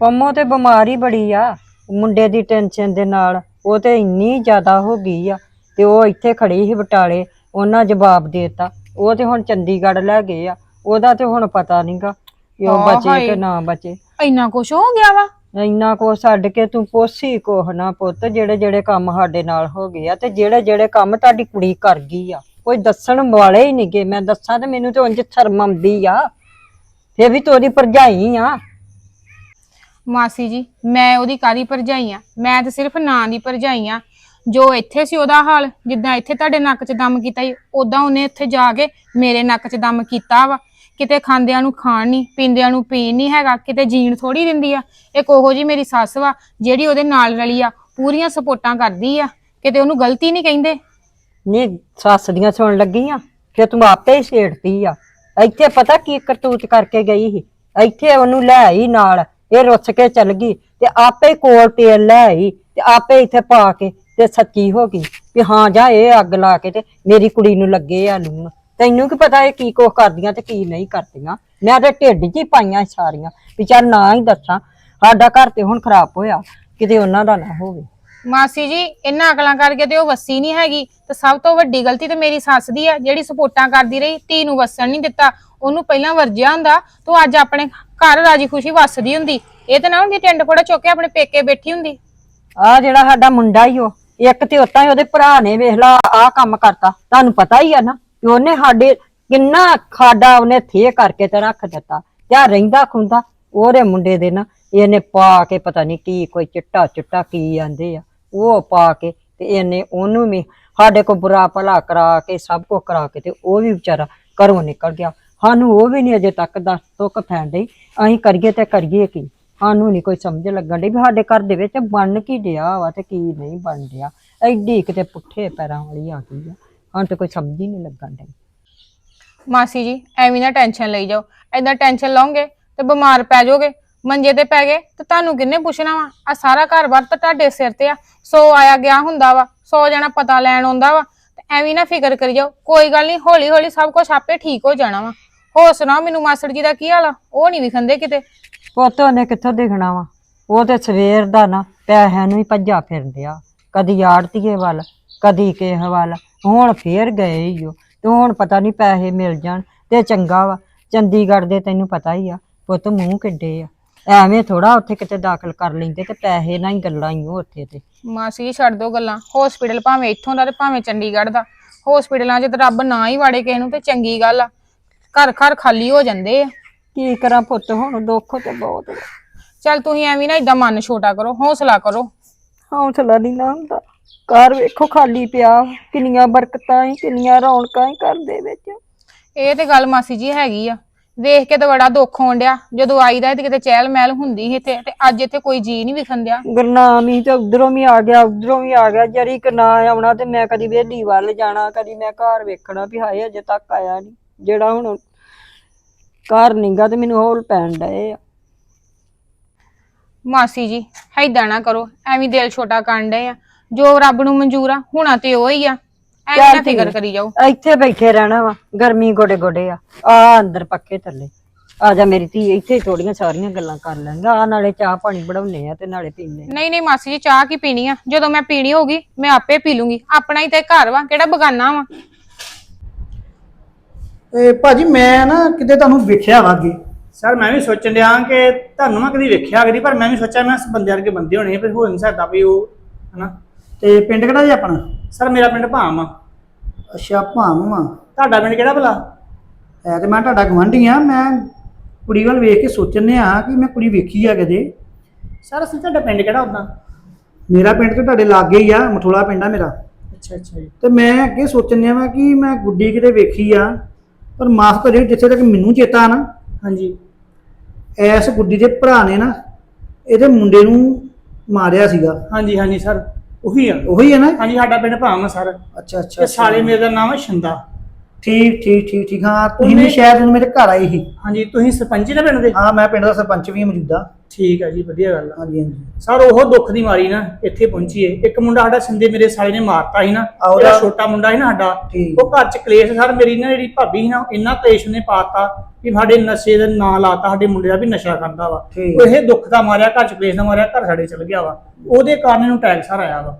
ਪੰਮੋ ਤੇ ਬਿਮਾਰੀ ਬੜੀ ਆ ਮੁੰਡੇ ਦੀ ਟੈਨਸ਼ਨ ਦੇ ਨਾਲ ਉਹ ਤੇ ਇੰਨੀ ਜ਼ਿਆਦਾ ਹੋ ਗਈ ਆ। ਤੇ ਉਹ ਇੱਥੇ ਖੜੀ ਸੀ ਬਟਾਲੇ ਉਹਨਾਂ ਜਵਾਬ ਦੇਤਾ। ਉਹ ਤੇ ਹੁਣ ਚੰਡੀਗੜ੍ਹ ਲੈ ਗਏ ਆ ਉਹਦਾ ਤੇ ਹੁਣ ਪਤਾ ਨਹੀਂਗਾ ਕਿ ਉਹ ਹਾਂ, ਬਚੇ ਹਾਏ। ਕਿ ਨਾ ਬਚੇ। ਇੰਨਾ ਕੁਛ ਹੋ ਗਿਆ ਵਾ? ਇੰਨਾ ਕੋ ਛੱਡ ਕੇ ਤੂੰ ਪੋਸੀ ਕੋਹ ਨਾ ਪੁੱਤ ਜਿਹੜੇ ਜਿਹੜੇ ਕੰਮ ਸਾਡੇ ਨਾਲ ਹੋ ਗਏ ਆ ਤੇ ਜਿਹੜੇ ਜਿਹੜੇ ਕੰਮ ਤੁਹਾਡੀ ਕੁੜੀ ਕਰ ਗਈ ਆ ਕੋਈ ਦੱਸਣ ਵਾਲੇ ਹੀ ਨਹੀਂਗੇ ਮੈਂ ਦੱਸਾਂ ਤੇ ਮੈਨੂੰ ਤੇ ਉਂਝ ਸ਼ਰਮ ਆਉਂਦੀ ਆ। ਫੇਰ ਵੀ ਤੂੰ ਉਹਦੀ ਭਰਜਾਈ ਆ। ਮਾਸੀ ਜੀ ਮੈਂ ਉਹਦੀ ਕਾਦੀ ਭਰਜਾਈ ਆ? ਮੈਂ ਤੇ ਸਿਰਫ ਨਾਂ ਦੀ ਭਰਜਾਈ ਆ। ਜੋ ਇੱਥੇ ਸੀ ਉਹਦਾ ਹਾਲ, ਜਿੱਦਾਂ ਇੱਥੇ ਤੁਹਾਡੇ ਨੱਕ 'ਚ ਦਮ ਕੀਤਾ ਸੀ ਉਦਾਂ ਉਹਨੇ ਇੱਥੇ ਜਾ ਕੇ ਮੇਰੇ ਨੱਕ 'ਚ ਦਮ ਕੀਤਾ ਵਾ। ਕਿਤੇ ਖਾਂਦਿਆਂ ਨੂੰ ਖਾਣ ਨਹੀਂ ਪੀਂਦਿਆਂ ਨੂੰ ਪੀਣ ਨਹੀਂ ਹੈਗਾ, ਕਿਤੇ ਜੀਣ ਥੋੜੀ ਦਿੰਦੀ ਆ। ਇੱਕ ਉਹੋ ਜੀ ਮੇਰੀ ਸੱਸ ਵਾ, ਜਿਹੜੀ ਉਹਦੇ ਨਾਲ ਰਲੀ ਆ, ਪੂਰੀਆਂ ਸਪੋਰਟਾਂ ਕਰਦੀ ਆ। ਕਿਤੇ ਉਹਨੂੰ ਗਲਤੀ ਨਹੀਂ ਕਹਿੰਦੇ? ਨਹੀਂ ਸੱਸ ਦੀਆਂ ਸੁਣ ਲੱਗੀ ਆ ਕਿ ਤੂੰ ਆਪੇ ਹੀ ਛੇੜਤੀ ਆ। ਇੱਥੇ ਪਤਾ ਕੀ ਕਰਤੂਤ ਕਰਕੇ ਗਈ ਸੀ? ਇੱਥੇ ਉਹਨੂੰ ਲੈ ਆਈ ਨਾਲ, ਇਹ ਰੁੱਸ ਕੇ ਚੱਲ ਗਈ, ਤੇ ਆਪੇ ਕੋਲ ਤੇਲ ਲੈ ਆਈ, ਤੇ ਆਪੇ ਇੱਥੇ ਪਾ ਕੇ ਤੇ ਸੱਚੀ ਹੋ ਗਈ ਵੀ ਹਾਂ ਜਾ ਇਹ ਅੱਗ ਲਾ ਕੇ ਤੇ ਮੇਰੀ ਕੁੜੀ ਨੂੰ ਲੱਗੇ ਆ ਲੂਣ। ਤੈਨੂੰ ਕੀ ਪਤਾ ਇਹ ਕੀ ਕੁਛ ਕਰਦੀਆਂ ਤੇ ਕੀ ਨਹੀਂ ਕਰਦੀਆਂ। ਮੈਂ ਤੇ ਢਿੱਡ 'ਚ ਹੀ ਪਾਈਆਂ ਸਾਰੀਆਂ। ਵੀ ਚੱਲ ਨਾ ਹੀ ਦੱਸਾਂ। ਸਾਡਾ ਘਰ ਤੇ ਹੁਣ ਖਰਾਬ ਹੋਇਆ। ਕਿਤੇ ਉਹਨਾਂ ਦਾ ਨਾ ਹੋਵੇ। ਮਾਸੀ ਜੀ ਇਹਨਾਂ ਅਕਲਾਂ ਕਰਕੇ ਤੇ ਉਹ ਵਸੀ ਨਹੀਂ ਹੈਗੀ। ਤੇ ਸਭ ਤੋਂ ਵੱਡੀ ਗਲਤੀ ਤੇ ਮੇਰੀ ਸੱਸ ਦੀ ਆ। ਜਿਹੜੀ ਸਪੋਰਟਾਂ ਕਰਦੀ ਰਹੀ ਧੀ ਨੂੰ ਵਸਣ ਨਹੀਂ ਦਿੱਤਾ। ਉਹਨੂੰ ਪਹਿਲਾਂ ਵਰਜਿਆ ਹੁੰਦਾ। ਤੂੰ ਅੱਜ ਆਪਣੇ ਘਰ ਰਾਜੀ ਖੁਸ਼ੀ ਵਸਦੀ ਹੁੰਦੀ। ਇਹ ਤਾਂ ਨਾ ਹੁੰਦੀ ਟਿੰਡ ਫੋੜਾ ਚੁੱਕ ਕੇ ਆਪਣੇ ਪੇਕੇ ਬੈਠੀ ਹੁੰਦੀ। ਆ ਜਿਹੜਾ ਸਾਡਾ ਮੁੰਡਾ ਹੀ ਉਹ। ਇੱਕ ਤੇ ਉਤਾਂ ਹੀ ਉਹਦੇ ਭਰਾ ਨੇ ਵੇਖ ਲਾ ਆ ਕੰਮ ਕਰਤਾ। ਤੁਹਾਨੂੰ ਪਤਾ ਹੀ ਆ ਨਾ ਕਿ ਉਹਨੇ ਸਾਡੇ ਕਿੰਨਾ ਖਾਡਾ ਉਹਨੇ ਥੇ ਕਰਕੇ ਤੇ ਰੱਖ ਦਿੱਤਾ। ਤੇ ਰਹਿੰਦਾ ਖੁੰਦਾ, ਉਹਦੇ ਮੁੰਡੇ ਦੇ ਨਾ, ਇਹਨੇ ਪਾ ਕੇ ਪਤਾ ਨਹੀਂ ਕੀ, ਕੋਈ ਚਿੱਟਾ ਚਿੱਟਾ ਕੀ ਆਂਦੇ ਆ। ਉਹ ਪਾ ਕੇ ਤੇ ਇਹਨੇ ਉਹਨੂੰ ਵੀ, ਸਾਡੇ ਕੋ ਬੁਰਾ ਭਲਾ ਕਰਾ ਕੇ, ਸਭ ਕੁਝ ਕਰਾ ਕੇ ਤੇ ਉਹ ਵੀ ਵਿਚਾਰਾ ਘਰੋਂ ਨਿਕਲ ਗਿਆ। ਸਾਨੂੰ ਉਹ ਵੀ ਨਹੀਂ ਅਜੇ ਤੱਕ ਦੱਸ ਤੁੱਕ ਫੈਣ ਡਈ। ਅਸੀਂ ਕਰੀਏ ਤੇ ਕਰੀਏ ਕੀ? ਸਾਨੂੰ ਨਹੀਂ ਕੋਈ ਸਮਝ ਲੱਗਣ ਡਈ ਵੀ ਸਾਡੇ ਘਰ ਦੇ ਵਿੱਚ ਬਣ ਕੀ ਡਿਆ ਵਾ ਤੇ ਕੀ ਨਹੀਂ ਬਣ ਡਿਆ ਐਡੀ ਕਿਤੇ ਪੁੱਠੇ ਪੈਰਾਂ ਵਾਲੀ ਆ ਗਈ ਆ। ਹਾਂ ਤੇ ਕੋਈ ਸਮਝ ਹੀ ਨਹੀਂ ਲੱਗਣ ਡਈ। ਮਾਸੀ ਜੀ, ਐਵੇਂ ਨਾ ਟੈਨਸ਼ਨ ਲਈ ਜਾਓ। ਐਦਾਂ ਟੈਨਸ਼ਨ ਲਓਗੇ ਤੇ ਬਿਮਾਰ ਪੈ ਜਾਓਗੇ। ਮੰਜੇ ਤੇ ਪੈ ਗਏ ਤੇ ਤੁਹਾਨੂੰ ਕਿੰਨੇ ਪੁੱਛਣਾ ਵਾ? ਆ ਸਾਰਾ ਘਰ-ਬਾਰ ਤਾਂ ਤੁਹਾਡੇ ਸਿਰ ਤੇ ਆ। ਸੋ ਆਇਆ ਗਿਆ ਹੁੰਦਾ ਵਾ, ਸੋ ਜਣਾ ਪਤਾ ਲੈਣ ਆਉਂਦਾ ਵਾ। ਤੇ ਐਵੇਂ ਨਾ ਫਿਕਰ ਕਰੀ ਜਾਓ। ਕੋਈ ਗੱਲ ਨਹੀਂ ਹੌਲੀ ਹੌਲੀ ਸਭ ਕੁਝ ਆਪੇ ਠੀਕ ਹੋ ਜਾਣਾ ਵਾ। ਹੋਰ ਸੁਣਾਓ ਮੈਨੂੰ ਮਾਸੜ ਜੀ ਦਾ ਕੀ ਹਾਲ ਆ? ਉਹ ਨਹੀਂ ਵਿਖੰਦੇ ਕਿਤੇ। ਪੁੱਤ ਉਹਨੇ ਕਿੱਥੋਂ ਦਿਖਣਾ ਵਾ? ਉਹ ਤੇ ਸਵੇਰ ਦਾ ਨਾ ਪੈਸਿਆਂ ਨੂੰ ਹੀ ਭੱਜਾ ਫਿਰਦਿਆ ਕਦੀ ਆੜਤੀਏ ਵੱਲ, ਕਦੀ ਕਿਸੇ ਵੱਲ। ਹੁਣ ਫੇਰ ਗਏ ਹੀ ਉਹ। ਤੇ ਹੁਣ ਪਤਾ ਨਹੀਂ ਪੈਸੇ ਮਿਲ ਜਾਣ ਤੇ ਚੰਗਾ ਵਾ। ਚੰਡੀਗੜ੍ਹ ਦੇ ਤੈਨੂੰ ਪਤਾ ਹੀ ਆ, ਪੁੱਤ ਮੂੰਹ ਕਿੱਡੇ ਆ। ਐਵੇਂ ਥੋੜਾ ਉੱਥੇ ਕਿਤੇ ਦਾਖਲ ਕਰ ਲੈਂਦੇ ਤੇ ਪੈਸੇ ਨਾਲ ਹੀ ਗੱਲਾਂ ਹੀ ਉਹ ਉੱਥੇ ਤੇ। ਮਾਸੀ ਛੱਡ ਦੋ ਗੱਲਾਂ। ਹਸਪੀਟਲ ਭਾਵੇਂ ਇੱਥੋਂ ਦਾ ਤੇ ਭਾਵੇਂ ਚੰਡੀਗੜ੍ਹ ਦਾ। ਹਸਪੀਟਲਾਂ 'ਚ ਤਾਂ ਰੱਬ ਨਾ ਹੀ ਵਾੜੇ ਕਿਸੇ ਨੂੰ ਤੇ ਚੰਗੀ ਗੱਲ ਆ। ਘਰ ਘਰ ਖਾਲੀ ਹੋ ਜਾਂਦੇ ਆ। ਕੀ ਕਰਾਂ ਪੁੱਤ ਹੁਣ ਦੁੱਖ ਤੇ ਬਹੁਤ ਵਾ। ਚੱਲ ਤੁਸੀਂ ਐਵੇਂ ਨਾ ਇਦਾਂ ਮਨ ਛੋਟਾ ਕਰੋ ਹੌਸਲਾ ਕਰੋ। ਹੌਸਲਾ ਨਹੀਂ ਨਾ ਹੁੰਦਾ। ਘਰ ਵੇਖੋ ਖਾਲੀ ਪਿਆ ਕਿੰਨੀਆਂ ਬਰਕਤਾਂ ਹੀ ਕਿੰਨੀਆਂ ਰੌਣਕਾਂ ਹੀ ਘਰ ਦੇ ਵਿੱਚ। ਇਹ ਤੇ ਗੱਲ ਮਾਸੀ ਜੀ ਹੈਗੀ ਆ। ਵੇਖ ਕੇ ਤਾਂ ਬੜਾ ਦੁੱਖ ਹੋਣ ਡਿਆ। ਜਦੋਂ ਆਈਦਾ ਤੇ ਕਿਤੇ ਚਹਿਲ ਮਹਿਲ ਹੁੰਦੀ ਸੀ ਇੱਥੇ ਤੇ ਅੱਜ ਇੱਥੇ ਕੋਈ ਜੀ ਨਹੀਂ ਵਿਖਣ ਡਿਆ। ਗੁਰਨਾਮ ਹੀ ਤੇ ਉਧਰੋਂ ਵੀ ਆ ਗਿਆ ਉਧਰੋਂ ਵੀ ਆ ਗਿਆ। ਜਰੀ ਕਿ ਨਾ ਆਉਣਾ ਤੇ ਮੈਂ ਕਦੀ ਵੇਲੀ ਵੱਲ ਜਾਣਾ ਕਦੀ ਮੈਂ ਘਰ ਵੇਖਣਾ ਵੀ ਹਾਏ ਅਜੇ ਤੱਕ ਆਇਆ ਨਹੀਂ। ਜਿਹੜਾ ਹੁਣ ਘਰ ਨਿੰਗਾ ਤੇ ਮੈਨੂੰ ਹੌਲ ਪੈਣ ਡਏ ਆ। ਮਾਸੀ ਜੀ ਹੈਦਾਂ ਨਾ ਕਰੋ ਐਵੇਂ ਦਿਲ ਛੋਟਾ ਕਰਨ ਡਏ ਆ। ਜੋ ਰੱਬ ਨੂੰ ਮਨਜ਼ੂਰ ਆ ਹੋਣਾ ਤੇ ਉਹ ਹੀ ਆ। ਐਵੇਂ ਨਾ ਫਿਕਰ। ਕਰੀ ਜਾਓ। ਇੱਥੇ ਬੈਠੇ ਰਹਿਣਾ ਵਾ ਗਰਮੀ ਗੋਡੇ ਗੋਡੇ ਆ। ਆ ਅੰਦਰ ਪੱਕੇ ਥੱਲੇ। ਆ ਜਾ ਮੇਰੀ ਧੀ ਇੱਥੇ ਥੋੜੀਆਂ ਸਾਰੀਆਂ ਗੱਲਾਂ ਕਰ ਲੈਂਗਾ ਆ ਨਾਲੇ ਚਾਹ ਪਾਣੀ ਬਣਾਉਨੇ ਆ ਤੇ ਨਾਲੇ ਪੀਨੇ ਨਹੀਂ ਨਹੀਂ ਮਾਸੀ ਜੀ ਚਾਹ ਕੀ ਪੀਣੀ ਆ? ਜਦੋਂ ਮੈਂ ਪੀਣੀ ਹੋਗੀ ਮੈਂ ਆਪੇ ਪੀ ਲੂੰਗੀ। ਆਪਣਾ ਹੀ ਤੇ ਘਰ ਵਾ ਕਿਹੜਾ ਬਗਾਨਾ ਵਾ? ਇਹ ਭਾਜੀ ਮੈਂ ਨਾ ਕਿਤੇ ਤੁਹਾਨੂੰ ਵੇਖਿਆ ਵਾਗੇ ਸਰ ਮੈਂ ਵੀ ਸੋਚਣ ਡਿਆ ਕਿ ਤੁਹਾਨੂੰ ਮੈਂ ਕਦੀ ਵੇਖਿਆ ਕਦੀ ਪਰ ਮੈਂ ਵੀ ਸੋਚਿਆ ਮੈਂ ਇਸ ਬੰਦੇ ਵਰਗੇ ਬੰਦੇ ਹੋਣੇ ਆ, ਫਿਰ ਹੋ ਨਹੀਂ ਸਕਦਾ ਵੀ ਉਹ ਹਨਾ? ਤੇ ਪਿੰਡ ਕਿਹੜਾ ਜੀ ਆਪਣਾ? ਸਰ ਮੇਰਾ ਪਿੰਡ ਭਾਮ ਆ। ਅੱਛਾ ਭਾਮਵਾ ਤੁਹਾਡਾ ਪਿੰਡ ਕਿਹੜਾ ਭਲਾ? ਹੈ ਤੇ ਮੈਂ ਤੁਹਾਡਾ ਗਵੰਡੀ ਆ ਮੈਂ ਕੁੜੀ ਵੱਲ ਵੇਖ ਕੇ ਸੋਚਣੇ ਆ ਕਿ ਮੈਂ ਕੁੜੀ ਵੇਖੀ ਆ ਕਦੇ ਸਰ ਅਸੀਂ ਤੁਹਾਡਾ ਪਿੰਡ ਕਿਹੜਾ ਉਦਾਂ ਮੇਰਾ ਪਿੰਡ ਤੇ ਤੁਹਾਡੇ ਲਾਗੇ ਹੀ ਆ ਮਠੋਲਾ ਪਿੰਡ ਆ ਮੇਰਾ। ਅੱਛਾ ਅੱਛਾ ਜੀ। ਤੇ ਮੈਂ ਅੱਗੇ ਸੋਚਣ ਆ ਕਿ ਮੈਂ ਗੁੱਡੀ ਕਿਤੇ ਵੇਖੀ ਆ। ਪਰ ਮਾਫ ਕਰਿਓ ਜਿੱਥੇ ਤੱਕ ਮੈਨੂੰ ਚੇਤਾ ਨਾ। ਹਾਂਜੀ। ਐਸ ਗੁੱਡੀ ਦੇ ਭਰਾ ਨੇ ਨਾ ਇਹਦੇ ਮੁੰਡੇ ਨੂੰ ਮਾਰਿਆ ਸੀਗਾ। ਹਾਂਜੀ ਹਾਂਜੀ ਸਰ ਉਹੀ ਆ। ਉਹੀ ਹੈ ਨਾ? ਹਾਂਜੀ ਸਾਡਾ ਪਿੰਡ ਆ ਸਰ। ਅੱਛਾ ਅੱਛਾ ਤੇ ਸਾਲੇ ਮੇਰੇ ਦਾ ਨਾਮ ਹੈ ਸ਼ਿੰਦਾ। ਠੀਕ ਠੀਕ ਠੀਕ ਠੀਕ। ਹਾਂ ਤੁਸੀਂ ਵੀ ਉਹਨੇ- ਸ਼ਾਇਦ ਹੁਣ ਮੇਰੇ ਘਰ ਆਏ ਸੀ। ਹਾਂਜੀ ਤੁਸੀਂ ਸਰਪੰਚ ਹੀ ਨਾ ਪਿੰਡ ਦੇ? ਹਾਂ ਮੈਂ ਪਿੰਡ ਦਾ ਸਰਪੰਚ ਵੀ ਹਾਂ ਮੌਜੂਦਾ। ਠੀਕ ਹੈ ਜੀ ਵਧੀਆ ਗੱਲ ਆ। ਹਾਂਜੀ ਹਾਂਜੀ। ਸਰ ਉਹ ਦੁੱਖ ਦੀ ਮਾਰੀ ਨਾ ਇੱਥੇ ਪਹੁੰਚੀਏ। ਇੱਕ ਮੁੰਡਾ ਸਾਡਾ ਸਿੰਦੇ ਮੇਰੇ ਸਾਲੇ ਨੇ ਮਾਰਤਾ ਸੀ ਨਾ ਆਹ ਉਹਦਾ- ਜਿਹੜਾ ਛੋਟਾ ਮੁੰਡਾ ਸੀ ਨਾ ਸਾਡਾ ਠੀਕ। ਉਹ ਘਰ ਚ ਕਲੇਸ਼ ਸਰ ਮੇਰੀ ਨਾ ਜਿਹੜੀ ਭਾਬੀ ਸੀ ਨਾ ਇੰਨਾ ਕਲੇਸ਼ ਨੇ ਪਾਤਾ ਕਿ ਸਾਡੇ ਨਸ਼ੇ ਦਾ ਨਾਂ ਲਾਤਾ ਸਾਡੇ ਮੁੰਡੇ ਦਾ ਵੀ ਨਸ਼ਾ ਕਰਦਾ ਵਾ। ਠੀਕ। ਉਹ ਇਹ ਦੁੱਖ ਦਾ ਮਾਰਿਆ ਘਰ ਚ ਕਲੇਸ਼ ਦਾ ਮਾਰਿਆ ਘਰ ਸਾਡੇ ਚਲ ਗਿਆ ਵਾ। ਉਹਦੇ ਕਾਰਨ ਇਹਨੂੰ ਟੈਗ ਸਰ ਆਇਆ ਵਾ।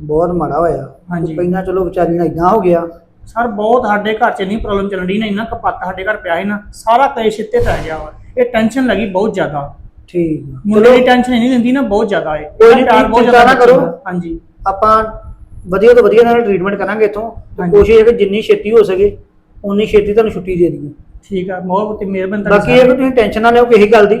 ਬਹੁਤ ਮਾੜਾ ਹੋਇਆ। ਹਾਂਜੀ। ਪਹਿਲਾਂ ਚਲੋ ਵਿਚਾਰੀ ਨਾਲ ਇਦਾਂ ਹੋ ਗਿਆ। ਸਰ ਬਹੁਤ ਸਾਡੇ ਘਰ ਚ ਨਹੀਂ ਪ੍ਰੋਬਲਮ ਚੱਲਣ ਨਾ ਇੰਨਾ ਕਪੱਤ ਸਾਡੇ ਘਰ ਪਿਆ ਸੀ ਨਾ ਸਾਰਾ ਕਲੇਸ਼ ਇੱਥੇ ਪੈ ਗਿਆ ਵਾ। ਇਹ ਟੈਨਸ਼ਨ ਲੱਗੀ ਬਹੁਤ ਜ਼ਿਆਦਾ। ਠੀਕ ਆ। ਮੁੰਡੇ ਦੀ ਟੈਨਸ਼ਨ ਨਹੀਂ ਲੈਂਦੀ ਨਾ ਬਹੁਤ ਜ਼ਿਆਦਾ ਹੈ ਕੋਈ ਨੀ, ਪਿਆਰ ਬਹੁਤ ਚਿੰਤਾ ਨਾ ਜ਼ਿਆਦਾ ਕਰੋ। ਹਾਂਜੀ। ਆਪਾਂ ਵਧੀਆ ਤੋਂ ਵਧੀਆ ਨਾਲ ਟ੍ਰੀਟਮੈਂਟ ਕਰਾਂਗੇ ਇੱਥੋਂ। ਤੇ ਹਾਂਜੀ। ਕੋਸ਼ਿਸ਼ ਹੈ ਕਿ ਜਿੰਨੀ ਛੇਤੀ ਹੋ ਸਕੇ ਉਨੀ ਛੇਤੀ ਤੁਹਾਨੂੰ ਛੁੱਟੀ ਦੇ ਦਈਏ। ਠੀਕ ਆ ਬਹੁਤ ਤੇ ਮਿਹਰਬਾਨੀ ਬਾਕੀ ਇਹ ਕਿ ਤੁਸੀਂ ਟੈਨਸ਼ਨ ਨਾ ਲਿਓ ਕਿਸੇ ਗੱਲ ਦੀ।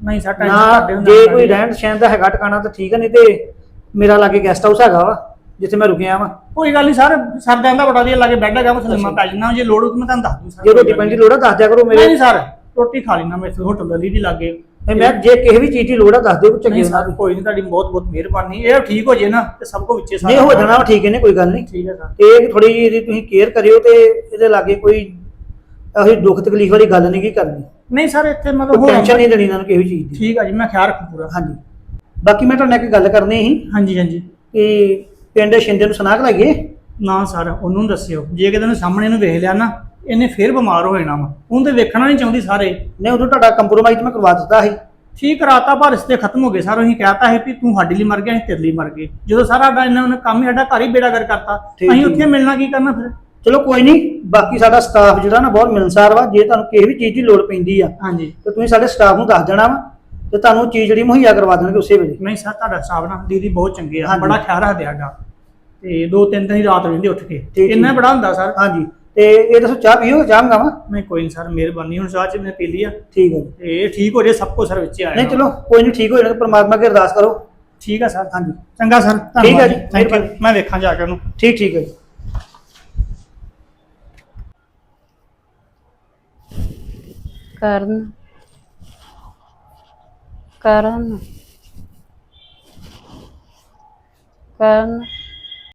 ਨਹੀਂ ਸਰ ਟੈਨਸ਼ਨ ਨਾ ਹੁੰਦੇ ਜੇ ਕੋਈ। ਰਹਿਣ ਸਹਿਣ ਦਾ ਹੈਗਾ ਟਿਕਾਣਾ ਤਾਂ ਠੀਕ ਹੈ ਨਹੀਂ ਤੇ ਮੇਰਾ ਲਾਗੇ ਗੈਸਟ ਹਾਊਸ ਹੈਗਾ ਵਾ ਜਿੱਥੇ ਮੈਂ ਰੁਕਿਆ ਵਾਂ। ਕੋਈ ਗੱਲ ਨਹੀਂ ਸਰ ਸਰ ਦਾ ਬੜਾ ਵਧੀਆ ਲੱਗੇ ਬੈੱਡ ਹੈਗਾ ਮੈਂ ਪੈ ਜਾਣਾ ਜੇ ਲੋੜ ਹੋ ਤਾਂ ਮੈਂ ਤੁਹਾਨੂੰ ਦੱਸ ਦੂੰ ਸਰ। ਜੇ ਰੋਟੀ ਪਾਣੀ ਦੀ ਲੋੜ ਆ ਦੱਸ ਦਿਆ ਕਰੋ ਮੇਰੇ। ਨਹੀਂ ਸਰ। ਰੋਟੀ ਖਾ ਲੈਣਾ ਮੈਂ ਇੱਥੇ ਹੋਟਲ ਗਲੀ ਦੀ ਲਾਗੇ। ਤੇ ਮੈਂ ਜੇ ਕਿਸੇ ਵੀ ਚੀਜ਼ ਦੀ ਲੋੜ ਆ ਦੱਸ ਦਿਓ ਚੰਗੇ ਨਹੀਂ ਉਹਨਾਂ ਸਰ ਕੋਈ ਨਹੀਂ ਤੁਹਾਡੀ ਬਹੁਤ ਬਹੁਤ ਮਿਹਰਬਾਨੀ। ਇਹ ਠੀਕ ਹੋ ਜੇ ਨਾ ਤੇ ਸਭ ਕੋ ਵਿੱਚੇ ਨਹੀਂ ਹੋ ਜਾਣਾ ਠੀਕ ਹੈ ਨੇ ਕੋਈ ਗੱਲ ਨਹੀਂ। ਠੀਕ ਹੈ ਸਰ। ਤੇ ਥੋੜੀ ਜਿਹੀ ਇਹਦੀ ਤੁਸੀਂ ਕੇਅਰ ਕਰਿਓ ਤੇ ਇਹਦੇ ਲਾਗੇ ਕੋਈ ਜਿਹੀ ਦੁੱਖ ਤਕਲੀਫ ਵਾਲੀ ਗੱਲ ਨਹੀਂ ਕੀ ਕਰਨੀ। ਨਹੀਂ ਸਰ ਇੱਥੇ ਮਤਲਬ ਹੋ ਟੈਨਸ਼ਨ ਨਹੀਂ ਦੇਣੀ ਇਹਨਾਂ ਨੂੰ ਕਿਸੇ ਵੀ ਚੀਜ਼ ਦੀ। ਠੀਕ ਆ ਜੀ ਮੈਂ ਖਿਆਲ ਰੱਖੂ ਪੂਰਾ। ਹਾਂਜੀ। ਬਾਕੀ ਮੈਂ ਤੁਹਾਡੇ ਨਾਲ ਇੱਕ ਗੱਲ ਕਰਨੀ ਸੀ। ਹਾਂਜੀ ਹਾਂਜੀ। ਕਿ ਪਿੰਡ ਸ਼ਿੰਦੇ ਨੂੰ ਸੁਨਾਖ ਲਾਈਏ ਨਾ ਸਰ ਉਹਨੂੰ ਦੱਸਿਓ। ਜੇ ਕਿਤੇ ਨੂੰ ਸਾਹਮਣੇ ਨੂੰ ਵੇਖ ਲਿਆ ਨਾ ਇਹਨੇ ਫੇਰ ਬਿਮਾਰ ਹੋ ਜਾਣਾ ਵਾ। ਉਹਨੂੰ ਤੇ ਵੇਖਣਾ ਨਹੀਂ ਚਾਹੁੰਦੀ ਸਾਰੇ। ਨਹੀਂ ਉਦੋਂ ਤੁਹਾਡਾ ਕੰਪਰੋਮਾਈਜ਼ ਮੈਂ ਕਰਵਾ ਦਿੱਤਾ ਸੀ। ਠੀਕ ਕਰਾਤਾ ਪਰ ਰਿਸ਼ਤੇ ਖਤਮ ਹੋ ਗਏ। ਸਰ ਅਸੀਂ ਕਹਿਤਾ ਹੈ ਵੀ ਤੂੰ ਸਾਡੇ ਲਈ ਮਰ ਗਿਆ ਅਸੀਂ ਤੇਰੇ ਲਈ ਮਰ ਗਏ। ਜਦੋਂ ਸਾਰਾ ਸਾਡਾ ਇਹਨਾਂ ਨੇ ਕੰਮ ਹੀ ਸਾਡਾ ਘਰ ਹੀ ਬੇੜਾ ਕਰ ਕਰਤਾ। ਠੀਕ, ਅਸੀਂ ਠੀਕ। ਉੱਥੇ ਮਿਲਣਾ ਕੀ ਕਰਨਾ ਫਿਰ? ਚਲੋ ਕੋਈ ਨਹੀਂ ਬਾਕੀ ਸਾਡਾ ਸਟਾਫ ਜਿਹੜਾ ਨਾ ਬਹੁਤ ਮਿਲਨਸਾਰ ਵਾ। ਜੇ ਤੁਹਾਨੂੰ ਕਿਸੇ ਵੀ ਚੀਜ਼ ਦੀ ਲੋੜ ਪੈਂਦੀ ਆ ਹਾਂਜੀ। ਤੇ ਤੁਸੀਂ ਸਾਡੇ ਸਟਾਫ ਨੂੰ ਦੱਸ ਦੇਣਾ ਵਾ। ਤੇ ਤੁਹਾਨੂੰ ਚੀਜ਼ ਜਿਹੜੀ ਮੁਹੱਈਆ ਕਰਵਾ ਦੇਣਗੇ ਉਸੇ ਵੇਲੇ। ਨਹੀਂ ਸਰ ਤੁਹਾਡਾ ਹਿਸਾਬ ਨਾਲ ਦੀਦੀ ਬਹੁਤ ਚੰਗੇ ਆ। ਹਾਂਜੀ। ਬੜਾ ਖਿਆਲ ਰੱਖਦੇ ਆ ਸਾਡਾ। ਤੇ ਦੋ ਤਿੰਨ ਦਿਨ ਹੀ ਰਾਤ ਰਹਿੰਦੇ ਉੱਠ ਕੇ। ਠੀਕ, ਇੰਨਾ। ਬੜਾ ਹੁੰਦਾ ਸਰ। ਹਾਂਜੀ। ਤੇ ਇਹ ਦੱਸੋ ਚਾਹ ਪੀਓ ਚਾਹ ਮੰਗਾਵਾਂ? ਨਹੀਂ ਕੋਈ ਨਹੀਂ ਸਰ ਮਿਹਰਬਾਨੀ ਹੁਣ ਚਾਹ ਚ ਮੈਂ ਪੀ ਲਈ ਆ। ਠੀਕ ਹੈ ਜੀ। ਇਹ ਠੀਕ ਹੋ ਜੇ ਸਭ ਕੁਝ ਸਰ ਵਿੱਚ ਆਇਆ ਨਹੀਂ ਚਲੋ ਕੋਈ ਨਹੀਂ ਠੀਕ ਹੋ ਜਾਣਾ ਪਰਮਾਤਮਾ ਅੱਗੇ ਅਰਦਾਸ ਕਰੋ। ਠੀਕ ਆ ਸਰ। ਹਾਂਜੀ। ਚੰਗਾ ਸਰ ਠੀਕ ਹੈ ਜੀ, ਥੈਂਕ ਯੂ ਮਿਹਰਬਾਨੀ। ਮੈਂ ਵੇਖਾਂ ਜਾ ਕੇ ਉਹਨੂੰ। ਠੀਕ ਠੀਕ ਹੈ ਜੀ। ਕਰਨ। ਕਰਨ। ਕਰਨ।